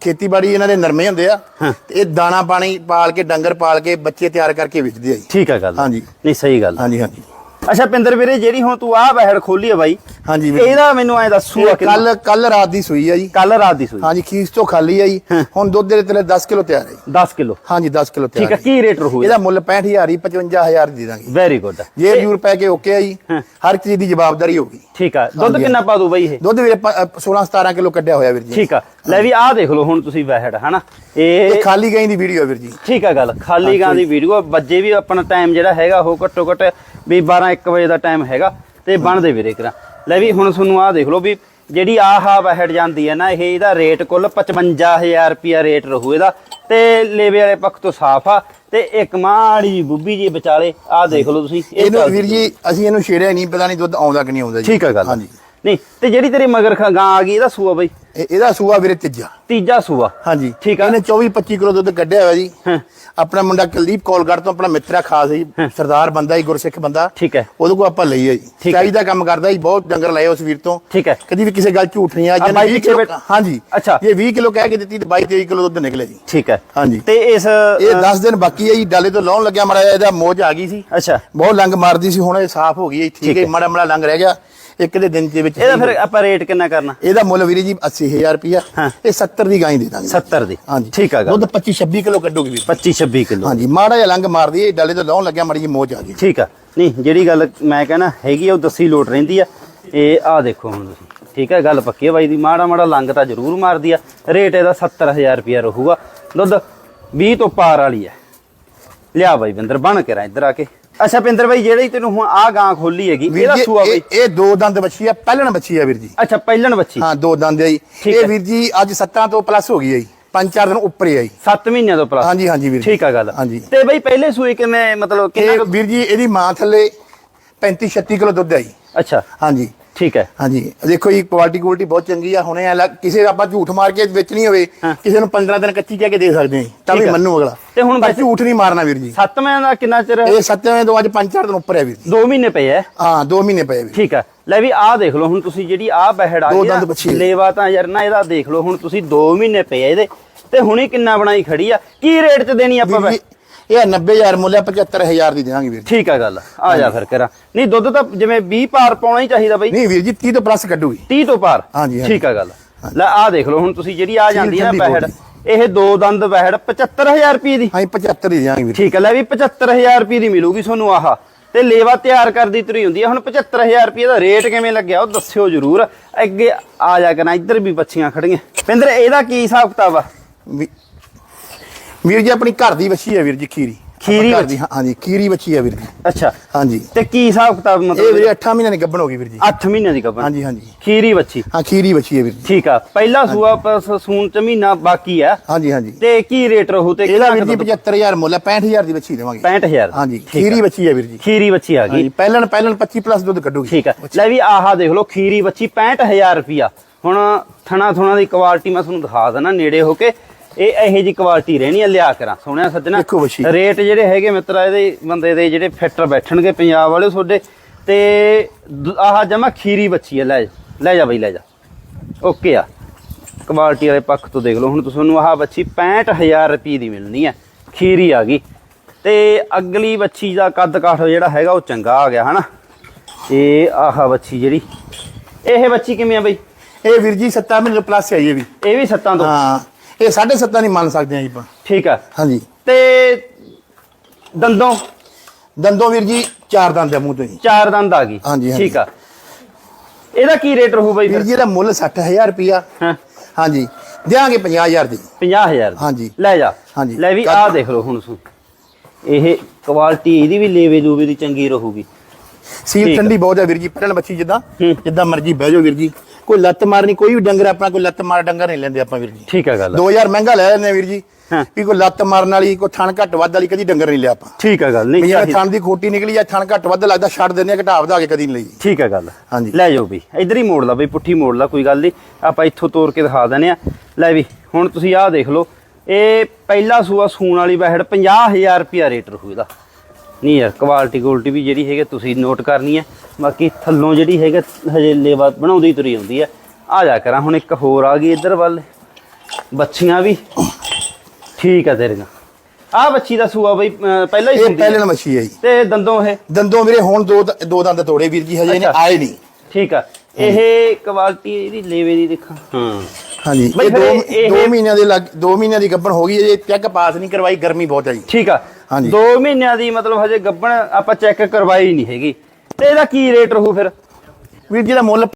ਖੇਤੀਬਾੜੀ ਇਹਨਾਂ ਦੇ ਨਰਮੇ ਹੁੰਦੇ ਆ। ਹਾਂ। ਤੇ ਇਹ ਦਾਣਾ ਪਾਣੀ ਪਾਲ ਕੇ ਡੰਗਰ ਪਾਲ ਕੇ ਬੱਚੇ ਤਿਆਰ ਕਰਕੇ ਵੇਚਦੇ ਆ ਜੀ। ਠੀਕ ਹੈ ਗੱਲ। ਹਾਂਜੀ। ਨਹੀਂ ਸਹੀ ਗੱਲ। ਹਾਂਜੀ ਹਾਂਜੀ। ਅੱਛਾ ਪਿੰਦਰ ਵੀਰੇ ਜਿਹੜੀ ਹੁਣ ਤੂੰ ਆਹ ਬਹਿੜ ਖੋਲੀ ਹੈ ਬਾਈ ਹਾਂਜੀ ਵੀਰ। ਇਹਦਾ ਮੈਨੂੰ ਐ ਦੱਸੂ ਕੱਲ ਕੱਲ ਰਾਤ ਦੀ ਸੂਈ ਆ ਜੀ। ਕੱਲ ਰਾਤ ਦੀ ਸੂਈ। ਹਾਂਜੀ ਖੀਸ ਤੋਂ ਖਾਲੀ ਆ ਜੀ। ਹਾਂ। ਹੁਣ ਦੁੱਧ ਦੇ ਤੇਰੇ 10 ਕਿਲੋ ਤਿਆਰ ਹੈ ਜੀ। 10 ਕਿਲੋ। ਹਾਂਜੀ 10 ਕਿਲੋ ਤਿਆਰ ਠੀਕ ਹੈ ਹੈ ਕੀ ਰੇਟ ਰਹੂ ਇਹਦਾ ਮੁੱਲ 65000 ਹੀ 55000 ਦੇ ਦਾਂਗੇ ਵੈਰੀ ਗੁੱਡ ਜੇ ਜੂਰ ਪੈ ਕੇ ਓਕੇ ਆ ਜੀ ਹਾਂ। ਹਰ ਚੀਜ਼ ਦੀ ਜਵਾਬਦਾਰੀ ਹੋਗੀ ਠੀਕ ਆ। ਦੁੱਧ ਹਾਂਜੀ, ਕਿੰਨਾ ਪਾ ਦੂ ਬਾਈ ਇਹ? ਦੁੱਧ ਵੀਰੇ 16 17 ਕਿਲੋ ਕੱਢਿਆ ਹੋਇਆ ਵੀਰ ਜੀ। ਠੀਕ ਆ। ਲੈ ਵੀ ਆਹ ਦੇਖ ਲਓ ਹੁਣ ਤੁਸੀਂ ਬਹਿੜ ਹਨਾ? ਇਹ ਇਹ ਖਾਲੀ ਗਈ ਦੀ ਵੀਡੀਓ ਵੀਰ ਜੀ। ਠੀਕ ਆ ਗੱਲ। ਖਾਲੀ ਗਾਂ ਦੀ ਵੀਡੀਓ ਬੱਜੇ ਵੀ ਆਪਣਾ ਟਾਈਮ ਜਿਹੜਾ ਹੈਗਾ ਉਹ ਘੱਟੋ ਘੱਟ ਵੀ 12 1 ਵਜੇ ਦਾ ਟਾਈਮ ਹੈਗਾ ਤੇ ਬਣਦੇ ਵੀਰੇ ਕਰਾਂ ਲੈ ਵੀ ਹੁਣ ਤੁਹਾਨੂੰ ਆਹ ਦੇਖ ਲਓ ਵੀ ਜਿਹੜੀ ਆਹ ਬਹਿੜ ਜਾਂਦੀ ਹੈ ਨਾ ਇਹ ਇਹਦਾ ਰੇਟ ਕੁੱਲ 55000 ਰੁਪਿਆ ਰੇਟ ਰਹੂ ਇਹਦਾ। ਤੇ ਲੇਵੇ ਵਾਲੇ ਪੱਖ ਤੋਂ ਸਾਫ਼ ਆ ਤੇ ਇੱਕ ਮਾੜੀ ਬੁੱਬੀ ਜੀ ਵਿਚਾਲੇ ਆਹ ਦੇਖ ਲਓ ਤੁਸੀਂ ਇਹ ਇਹਨੂੰ ਵੀਰ ਜੀ ਅਸੀਂ ਇਹਨੂੰ ਛੇੜਿਆ ਨਹੀਂ ਪਤਾ ਨਹੀਂ ਦੁੱਧ ਆਉਂਦਾ ਕਿ ਨਹੀਂ ਆਉਂਦਾ ਜੀ। ਠੀਕ ਹੈ ਗੱਲ ਹਾਂਜੀ। ਨਹੀਂ ਤੇ ਜਿਹੜੀ ਤੇਰੀ ਮਗਰ ਖਾ- ਗਾਂ ਆ ਗਈ ਇਹਦਾ ਸੂਆ ਬਈ? ਇਹ- ਇਹਦਾ ਸੂਆ ਵੀਰੇ ਤੀਜਾ। ਤੀਜਾ ਸੂਆ? ਹਾਂਜੀ। ਠੀਕ ਆ। ਇਹਨੇ 24 25 ਕਿਲੋ ਦੁੱਧ ਕੱਢਿਆ ਹੋਇਆ ਜੀ। ਹਾਂ। ਆਪਣਾ ਮੁੰਡਾ ਕੁਲਦੀਪ ਕੋਲਗੜ ਤੋਂ ਆਪਣਾ ਮਿੱਤਰਾ ਖਾਸ ਜੀ। ਸਰਦਾਰ ਬੰਦਾ ਹੀ ਗੁਰਸਿੱਖ ਬੰਦਾ। ਠੀਕ ਹੈ। ਉਹਦੇ ਕੋਲ ਆਪਾਂ ਲਈ ਹੈ ਜੀ। ਠੀਕ ਹੈ। ਚਾਈ ਦਾ ਕੰਮ ਕਰਦਾ ਜੀ ਬਹੁਤ ਡੰਗਰ ਲਏ ਉਸ ਵੀਰ ਤੋਂ। ਠੀਕ ਹੈ। ਕਦੀ ਵੀ ਕਿਸੇ ਗੱਲ ਝੂਠ ਨਹੀਂ ਆ ਆ ਜੇ ਬਾਈ 20 ਪਿੱਛੇ ਕਿਲੋ ਬੈਠ- ਹਾਂਜੀ। ਅੱਛਾ। ਜੇ 20 ਕਿਲੋ ਕਹਿ ਕੇ ਦਿੱਤੀ ਤੇ 22 23 ਕਿਲੋ ਦੁੱਧ ਨਿਕਲੇ ਜੀ। ਠੀਕ ਹੈ। ਹਾਂਜੀ। ਤੇ ਇਸ ਇਹ 10 ਦਿਨ ਬਾਕੀ ਹੈ ਜੀ ਡਾਲੇ ਤੋਂ ਲਾਉਣ ਲੱਗਿਆ ਮਾੜਾ ਜਿਹਾ ਇਹਦਾ ਮੋਜ ਆ ਗਈ ਸੀ। ਅੱਛਾ। ਬਹੁਤ ਲੰਗ ਮਾਰਦੀ ਸੀ ਹੁਣ ਇਹ ਸਾਫ਼ ਹੋ ਗਈ ਹੈ ਠੀਕ ਠੀਕ ਹੈ। ਹੈ। ਮਾੜਾ ਮਾੜਾ ਲੰਗ ਰਹਿ ਗਿਆ। ਇੱਕ ਦੇ ਦਿਨ ਦੇ ਵਿੱਚ ਇਹਦਾ ਫਿਰ ਆਪਾਂ ਰੇਟ ਕਿੰਨਾ ਕਰਨਾ? ਇਹਦਾ ਮੁੱਲ ਵੀਰੇ ਜੀ 80000 ਰੁਪਿਆ ਹਾਂ। ਇਹ 70 ਦੀ ਗਾਂ ਹੀ ਦੇ ਦਾਂਗੇ। 70 ਦੀ। ਹਾਂਜੀ। ਠੀਕ ਆ ਗੱਲ। ਦੁੱਧ 25 26 ਕਿਲੋ ਕੱਢੂਗੀ ਵੀਰ। 25 26 ਕਿਲੋ। ਹਾਂਜੀ ਮਾੜਾ ਜਿਹਾ ਲੰਗ ਮਾਰਦੀ ਹੈ ਡਾਲੇ ਤੋਂ ਲਾਉਣ ਲੱਗਿਆ ਮਾੜੀ ਜੀ ਮੋਜ ਆ ਗਈ। ਠੀਕ ਆ। ਨਹੀਂ ਜਿਹੜੀ ਗੱਲ ਮੈਂ ਕਹਿੰਦਾ ਹੈਗੀ ਆ ਉਹ ਦੱਸੀ ਲੋਟ ਰਹਿੰਦੀ ਆ। ਇਹ ਆ ਦੇਖੋ ਹੁਣ ਤੁਸੀਂ। ਠੀਕ ਹੈ ਗੱਲ ਪੱਕੀ ਆ ਬਾਈ ਦੀ। ਮਾੜਾ ਮਾੜਾ ਲੰਗ ਤਾਂ ਜ਼ਰੂਰ ਮਾਰਦੀ ਆ। ਰੇਟ ਇਹਦਾ 70000 ਰੁਪਿਆ ਰਹੂਗਾ। ਦੁੱਧ 20 ਤੋਂ ਪਾਰ ਵਾਲੀ ਆ। ਲਿਆ ਬਾਈ ਬਿੰਦਰ ਬਣ ਕੇ ਰਾ ਇੱਧਰ ਆ ਕੇ। ਅੱਛਾ ਬਿੰਦਰ ਬਾਈ ਜਿਹੜੀ ਤੈਨੂੰ ਹੁਣ ਆ ਗਾਂ ਖੋਲੀ ਹੈਗੀ ਇਹਦਾ ਸੂਆ ਬਾਈ? ਇਹ- ਦੋ ਦੰਦ ਬੱਚੀ ਆ ਪਹਿਲਣ ਬੱਚੀ ਆ ਵੀਰ ਜੀ। ਅੱਛਾ ਪਹਿਲਣ ਬੱਚੀ। ਹਾਂ ਦੋ ਦੰਦ ਆ ਜੀ। ਇਹ। ਵੀਰ ਜੀ ਅੱਜ 17 ਤੋਂ ਪਲੱਸ ਹੋ ਗਈ ਹੈ ਜੀ। ਪੰਜ ਚਾਰ ਦਿਨ ਉੱਪਰ ਹੀ ਆ ਜੀ। 7 ਮਹੀਨਿਆਂ ਤੋਂ ਪਲੱਸ ਹਾਂਜੀ ਹਾਂਜੀ ਵੀਰ ਠੀਕ ਆ ਗੱਲ। ਹਾਂਜੀ। ਤੇ ਬਾਈ ਪਹਿਲੇ ਸੂਏ ਕਿਵੇਂ ਮਤਲਬ ਕਿੰਨਾ ਵੀਰ ਜੀ ਇਹਦੀ ਮਾਂ ਥੱਲੇ 35 36 ਕਿਲੋ ਦੁੱਧ ਆ ਜੀ। ਅੱਛਾ। ਹਾਂਜੀ। ਠੀਕ ਹੈ। ਹਾਂਜੀ। ਦੇਖੋ ਜੀ ਕੁਆਲਿਟੀ ਕੁਆਲਿਟੀ ਬਹੁਤ ਚੰਗੀ ਆ ਹੁਣੇ ਅਲੱਗ ਕਿਸੇ ਆਪਾਂ ਝੂਠ ਮਾਰ ਕੇ ਵੇਚਣੀ ਹੋਵੇ ਹਾਂ। ਕਿਸੇ ਨੂੰ 15 ਦਿਨ ਕੱਚੀ ਕਹਿ ਕੇ ਦੇ ਸਕਦੇ ਹਾਂ ਤਾਂ ਵੀ ਆ। ਮੰਨੂ ਅਗਲਾ। ਤੇ ਹੁਣ ਵੈਸੇ- ਝੂਠ ਨਹੀਂ ਮਾਰਨਾ ਵੀਰ ਜੀ। ਸੱਤਵੇਂ ਦਾ ਕਿੰਨਾ ਚਿਰ? ਇਹ ਸੱਤਵੇਂ ਤੋਂ ਅੱਜ ਪੰਜ ਚਾਰ ਦਿਨ ਉੱਪਰ ਹੈ ਵੀਰ ਜੀ। 2 ਮਹੀਨੇ ਪਏ ਐ ਹਾਂ 2 ਮਹੀਨੇ ਪਏ ਵੀਰ ਠੀਕ ਆ। ਲੈ ਵੀ ਆਹ ਦੇਖ ਲਓ ਹੁਣ ਤੁਸੀਂ ਜਿਹੜੀ ਆਹ ਬਹਿੜ ਆ ਗਈ ਹੈ। ਲੇਵਾ ਤਾਂ ਯਾਰ ਨਾ ਇਹਦਾ ਦੇਖ ਲਓ ਹੁਣ ਤੁਸੀਂ 2 ਮਹੀਨੇ ਪਏ ਆ ਇਹਦੇ। ਤੇ ਹੁਣੀ ਕਿੰਨਾ ਬਣਾਈ ਖੜੀ ਆ? ਕੀ ਰੇਟ 'ਚ ਦੇਣੀ ਆਪਾਂ ਇਹ 90000 ਮੁੱਲ ਹੈ 75000 ਦੀ ਦੇਵਾਂਗੇ ਵੀਰ ਜੀ। ਠੀਕ ਆ ਗੱਲ। ਆ ਜਾ ਫਿਰ ਕਰਾਂ। ਨਹੀਂ ਦੁੱਧ ਤਾਂ ਜਿਵੇਂ 20 ਪਾਰ ਪਾਉਣਾ ਹੀ ਚਾਹੀਦਾ ਬਈ। ਨਹੀਂ ਵੀਰ ਜੀ 30 ਤੋਂ ਪਲੱਸ ਕੱਢੂਗੀ। 30 ਤੋਂ ਪਾਰ ਹਾਂਜੀ। ਠੀਕ ਆ ਗੱਲ। ਲੈ ਆਹ ਦੇਖ ਲਓ ਹੁਣ ਤੁਸੀਂ ਜਿਹੜੀ ਆ ਜਾਂਦੀ ਹੈ ਨਾ ਬੋਲੀ। ਇਹ ਦੋ ਦੰਦ ਬਹਿੜ 75000 ਰੁਪਏ ਦੀ। ਹਾਂ 75 ਦੀ ਦੇਵਾਂਗੇ ਵੀਰ ਜੀ। ਠੀਕ ਹੈ ਲੈ ਵੀ 75000 ਰੁਪਏ ਦੀ ਮਿਲੂਗੀ ਤੁਹਾਨੂੰ ਆਹ। ਤੇ ਲੇਵਾ ਤਿਆਰ ਕਰਦੀ ਤੁਰੀ ਹੁੰਦੀ ਹੈ ਹੁਣ 75000 ਰੁਪਏ ਦਾ ਰੇਟ ਕਿਵੇਂ ਲੱਗਿਆ ਉਹ ਦੱਸਿਓ ਜਰੂਰ। ਅੱਗੇ ਆ ਜਾ ਕੇ ਨਾ ਇੱਧਰ ਵੀ ਬੱਚੀਆਂ ਖੜੀਆਂ। ਪਿੰਦਰ ਇਹਦਾ ਕੀ ਹਿਸਾਬ ਕਿਤਾਬ ਆ? ਵੀਰ ਜੀ ਆਪਣੀ ਘਰ ਦੀ ਵੱਛੀ ਹੈ ਵੀਰ ਜੀ ਖੀਰੀ। ਖੀਰੀ ਹਾਂ- ਹਾਂਜੀ ਖੀਰੀ ਵੱਛੀ ਹੈ ਵੀਰ ਜੀ। ਅੱਛਾ। ਹਾਂਜੀ। ਤੇ ਕੀ ਹਿਸਾਬ ਕਿਤਾਬ ਇਹ ਮਤਲਬ ਵੀਰੇ 8 ਮਹੀਨਿਆਂ ਦੀ ਗੱਭਣ ਹੋ ਗਈ ਵੀਰ ਜੀ। 8 ਮਹੀਨਿਆਂ ਦੀ ਕਬਰ ਹਾਂਜੀ ਹਾਂਜੀ। ਖੀਰੀ ਬੱਚੀ ਹਾਂ ਖੀਰੀ ਵੱਛੀ ਹੈ ਵੀਰ ਜੀ। ਠੀਕ ਆ। ਪਹਿਲਾ ਸੂਆ ਸੂਨ ਚ ਮਹੀਨਾ ਬਾਕੀ ਆ। ਹਾਂਜੀ ਹਾਂਜੀ। ਤੇ ਕੀ ਰੇਟ ਰਹੂ ਤੇ ਇਹਦਾ ਵੀਰ ਜੀ 75000 ਮੁੱਲ ਹੈ 65000 ਦੀ ਵੱਛੀ ਦੇਵਾਂਗੇ। 65000 ਹਾਂਜੀ ਆ। ਖੀਰੀ ਵੱਛੀ ਹੈ ਵੀਰ ਜੀ। ਖੀਰੀ ਬੱਚੀ ਆ ਗਈ। ਹਾਂਜੀ ਪਹਿਲਣ ਪਹਿਲਣ 25 ਪਲੱਸ ਦੁੱਧ ਕੱਢੂਗੀ। ਠੀਕ ਹੈ ਲੈ ਵੀ ਆਹ ਦੇਖ ਲਓ ਖੀਰੀ ਬੱਚੀ 65000 ਰੁਪਿਆ ਹੁਣ ਥਣਾ ਥੁਣਾ ਦੀ ਕੁਆਲਿਟੀ ਮੈਂ ਤੁਹਾਨੂੰ ਦਿਖਾ ਦਿੰਦਾ ਨੇੜੇ ਹੋ ਕੇ। ਇਹ ਇਹੋ ਜੀ ਕੁਆਲਿਟੀ ਰਹਿਣੀ ਆ ਲਿਆ ਕਰਾਂ। ਸੋਹਣਿਆ ਸੱਜਣਾ। ਦੇਖੋ ਬੱਚੀ। ਰੇਟ ਜਿਹੜੇ ਹੈਗੇ ਮਿੱਤਰਾ ਇਹਦੇ ਬੰਦੇ ਦੇ ਜਿਹੜੇ ਫਿੱਟਰ ਬੈਠਣਗੇ ਪੰਜਾਬ ਵਾਲੇ ਤੁਹਾਡੇ। ਤੇ ਦ- ਆਹ ਜਮਾ ਖੀਰੀ ਬੱਚੀ ਆ ਲੈ ਜਾ ਲੈ ਜਾ ਬਈ ਲੈ ਜਾ। ਓਕੇ ਆ। ਕੁਆਲਿਟੀ ਵਾਲੇ ਪੱਖ ਤੋਂ ਦੇਖ ਲਓ। ਹੁਣ ਤੁਹਾਨੂੰ ਆਹ ਬੱਚੀ 65000 ਰੁਪਏ ਦੀ ਮਿਲਣੀ ਆ। ਖੀਰੀ ਆ ਗਈ। ਤੇ ਅਗਲੀ ਬੱਚੀ ਦਾ ਕੱਦ ਕਾਠ ਜਿਹੜਾ ਹੈਗਾ ਉਹ ਚੰਗਾ ਆ ਗਿਆ ਹਨਾ? ਇਹ ਆਹ ਬੱਚੀ ਜਿਹੜੀ। ਇਹ ਬੱਚੀ ਕਿਵੇਂ ਆ ਬਈ? ਇਹ ਵੀਰ ਜੀ 7 ਮਹੀਨੇ ਪਲੱਸ ਹੈ ਇਹ ਵੀ। ਇਹ ਵੀ ਸੱਤਾਂ ਤੋਂ? ਹਾਂ। ਇਹ 7.5 ਨਹੀਂ ਮੰਨ ਸਕਦੇ ਆ ਜੀ ਆਪਾਂ। ਠੀਕ ਆ। ਹਾਂਜੀ। ਤੇ ਦੰਦੋਂ? ਦੰਦੋਂ ਵੀਰ ਜੀ ਚਾਰ ਦੰਦ ਆ ਮੂੰਹ ਤੋਂ ਜੀ ਚਾਰ ਦੰਦ ਆ ਗਈ। ਹਾਂਜੀ, ਹਾਂਜੀ। ਠੀਕ ਆ। ਇਹਦਾ ਕੀ ਰੇਟ ਰਹੂ ਬਈ ਵੀਰ ਫਿਰ? ਜੀ ਦਾ ਮੁੱਲ 60000 ਰੁਪਿਆ ਹਾਂ। ਹਾਂਜੀ। ਦਿਆਂਗੇ 50000 ਦੀ। 50000 ਹਾਂਜੀ। ਲੈ ਜਾ। ਹਾਂਜੀ। ਲੈ ਵੀ ਆਹ ਦੇਖ ਲਓ ਹੁਣ ਸੁਣ। ਇਹ ਕੁਆਲਿਟੀ ਇਹਦੀ ਵੀ ਲੇਵੇ ਲੂਵੇ ਦੀ ਚੰਗੀ ਰਹੂਗੀ। ਸੀਲ ਠੀਕ ਆ। ਠੰਡੀ ਬਹੁਤ ਹੈ ਵੀਰ ਜੀ ਪਹਿਲਣ ਬੱਚੀ ਜਿੱਦਾਂ ਹੂੰ। ਜਿੱਦਾਂ ਮਰਜ਼ੀ ਬਹਿ ਜਾਓ ਵੀਰ ਜੀ। ਕੋਈ ਲੱਤ ਮਾਰਨੀ ਕੋਈ ਵੀ ਡੰਗਰ ਆਪਣਾ ਕੋਈ ਲੱਤ ਮਾਰ ਡੰਗਰ ਨਹੀਂ ਲੈਂਦੇ ਆਪਾਂ ਵੀਰ ਜੀ। ਠੀਕ ਆ ਗੱਲ 2000 ਮਹਿੰਗਾ ਲੈ ਲੈਂਦੇ ਵੀਰ ਜੀ ਹਾਂ। ਵੀ ਕੋਈ ਲੱਤ ਮਾਰਨ ਵਾਲੀ ਕੋਈ ਥਣ ਘੱਟ ਵੱਧ ਵਾਲੀ ਕਦੀ ਡੰਗਰ ਨਹੀਂ ਲਿਆ ਆਪਾਂ। ਠੀਕ ਆ ਗੱਲ ਨਹੀਂ ਚਾਹੀਦਾ। ਥਣ ਦੀ ਖੋਟੀ ਨਿਕਲੀ ਜਾਂ ਥਣ ਘੱਟ ਵੱਧ ਲੱਗਦਾ ਛੱਡ ਦਿੰਦੇ ਆ ਘਟਾ ਵਧਾ ਕੇ ਕਦੀ ਨਹੀਂ ਲਈ। ਠੀਕ ਆ ਗੱਲ ਹਾਂਜੀ। ਲੈ ਜਾਓ ਵੀ ਇਧਰ ਹੀ ਮੋੜ ਲਾ ਬਈ ਪੁੱਠੀ ਮੋੜ ਲਾ ਕੋਈ ਗੱਲ ਨਹੀਂ। ਆਪਾਂ ਇੱਥੋਂ ਤੋੜ ਕੇ ਦਿਖਾ ਦਿੰਦੇ ਆ। ਲੈ ਵੀ ਹੁਣ ਤੁਸੀਂ ਆਹ ਦੇਖ ਲਓ ਇਹ ਪਹਿਲਾ ਸੂਆ ਸੂਣ ਵਾਲੀ ਬਹਿੜ 50000 ਰੁਪਿਆ ਰੇਟ ਰਹੂ ਇਹਦਾ। ਨਹੀਂ ਯਾਰ ਕੁਆਲਿਟੀ ਕੁਆਲਿਟੀ ਵੀ ਜਿਹੜੀ ਹੈਗੇ ਤੁਸੀਂ ਨੋਟ ਕਰਨੀ ਹੈ ਬਾਕੀ ਥੱਲੋਂ ਜਿਹੜੀ ਹੈਗਾ ਹਜੇ ਲੇਵਾ ਬਣਾਉਂਦੀ ਤੁਰੀ ਹੁੰਦੀ ਹੈ ਆ ਜਾ ਕਰਾਂ ਹੁਣ ਇੱਕ ਹੋਰ ਆ ਗਈ ਇੱਧਰ ਵੱਲ। ਬੱਚੀਆਂ ਵੀ। ਠੀਕ ਆ ਤੇਰੀਆਂ। ਆਹ ਬੱਚੀ ਦਾ ਸੂਆ ਬਈ ਪਹਿਲਾਂ ਹੀ ਇਹ ਹੁੰਦੀ ਹੈ ਪਹਿਲਣ ਮੱਛੀ ਹੈ ਜੀ ਤੇ ਦੰਦੋਂ ਇਹ? ਦੰਦੋਂ ਵੀਰੇ ਹੁਣ ਦੋ ਦ- ਦੋ ਦੰਦ ਤੋੜੇ ਵੀਰ ਜੀ ਹਜੇ ਇਹਨੇ ਅੱਛਾ। ਆਏ ਨਹੀਂ। ਠੀਕ ਆ। ਇਹ ਕੁਆਲਿਟੀ ਇਹਦੀ ਲੇਵੇ ਦੀ ਦੇਖਾਂ। ਹਾਂ। ਹਾਂਜੀ ਇਹ ਦੋ ਦੋ ਮਹੀਨਿਆਂ ਦੇ ਲੱਗ ਦੋ ਮਹੀਨਿਆਂ ਦੀ ਗੱਭਣ ਹੋ ਗਈ ਹੈ ਜੇ ਚੈੱਕ ਪਾਸ ਨਹੀਂ ਕਰਵਾਈ ਗਰਮੀ ਬਹੁਤ ਹੈ ਜੀ। ਠੀਕ ਆ। ਹਾਂਜੀ। 2 ਮਹੀਨਿਆਂ ਦੀ ਮਤਲਬ ਹਜੇ ਗੱਬਣ ਆਪਾਂ ਚੈੱਕ ਕਰਵਾਈ ਨਹੀਂ ਹੈਗੀ। ਤੇ ਇਹਦਾ ਕੀ ਰੇਟ ਰਹੂ ਫਿਰ? ਵੀਰ ਜੀ ਦਾ ਮੁੱਲ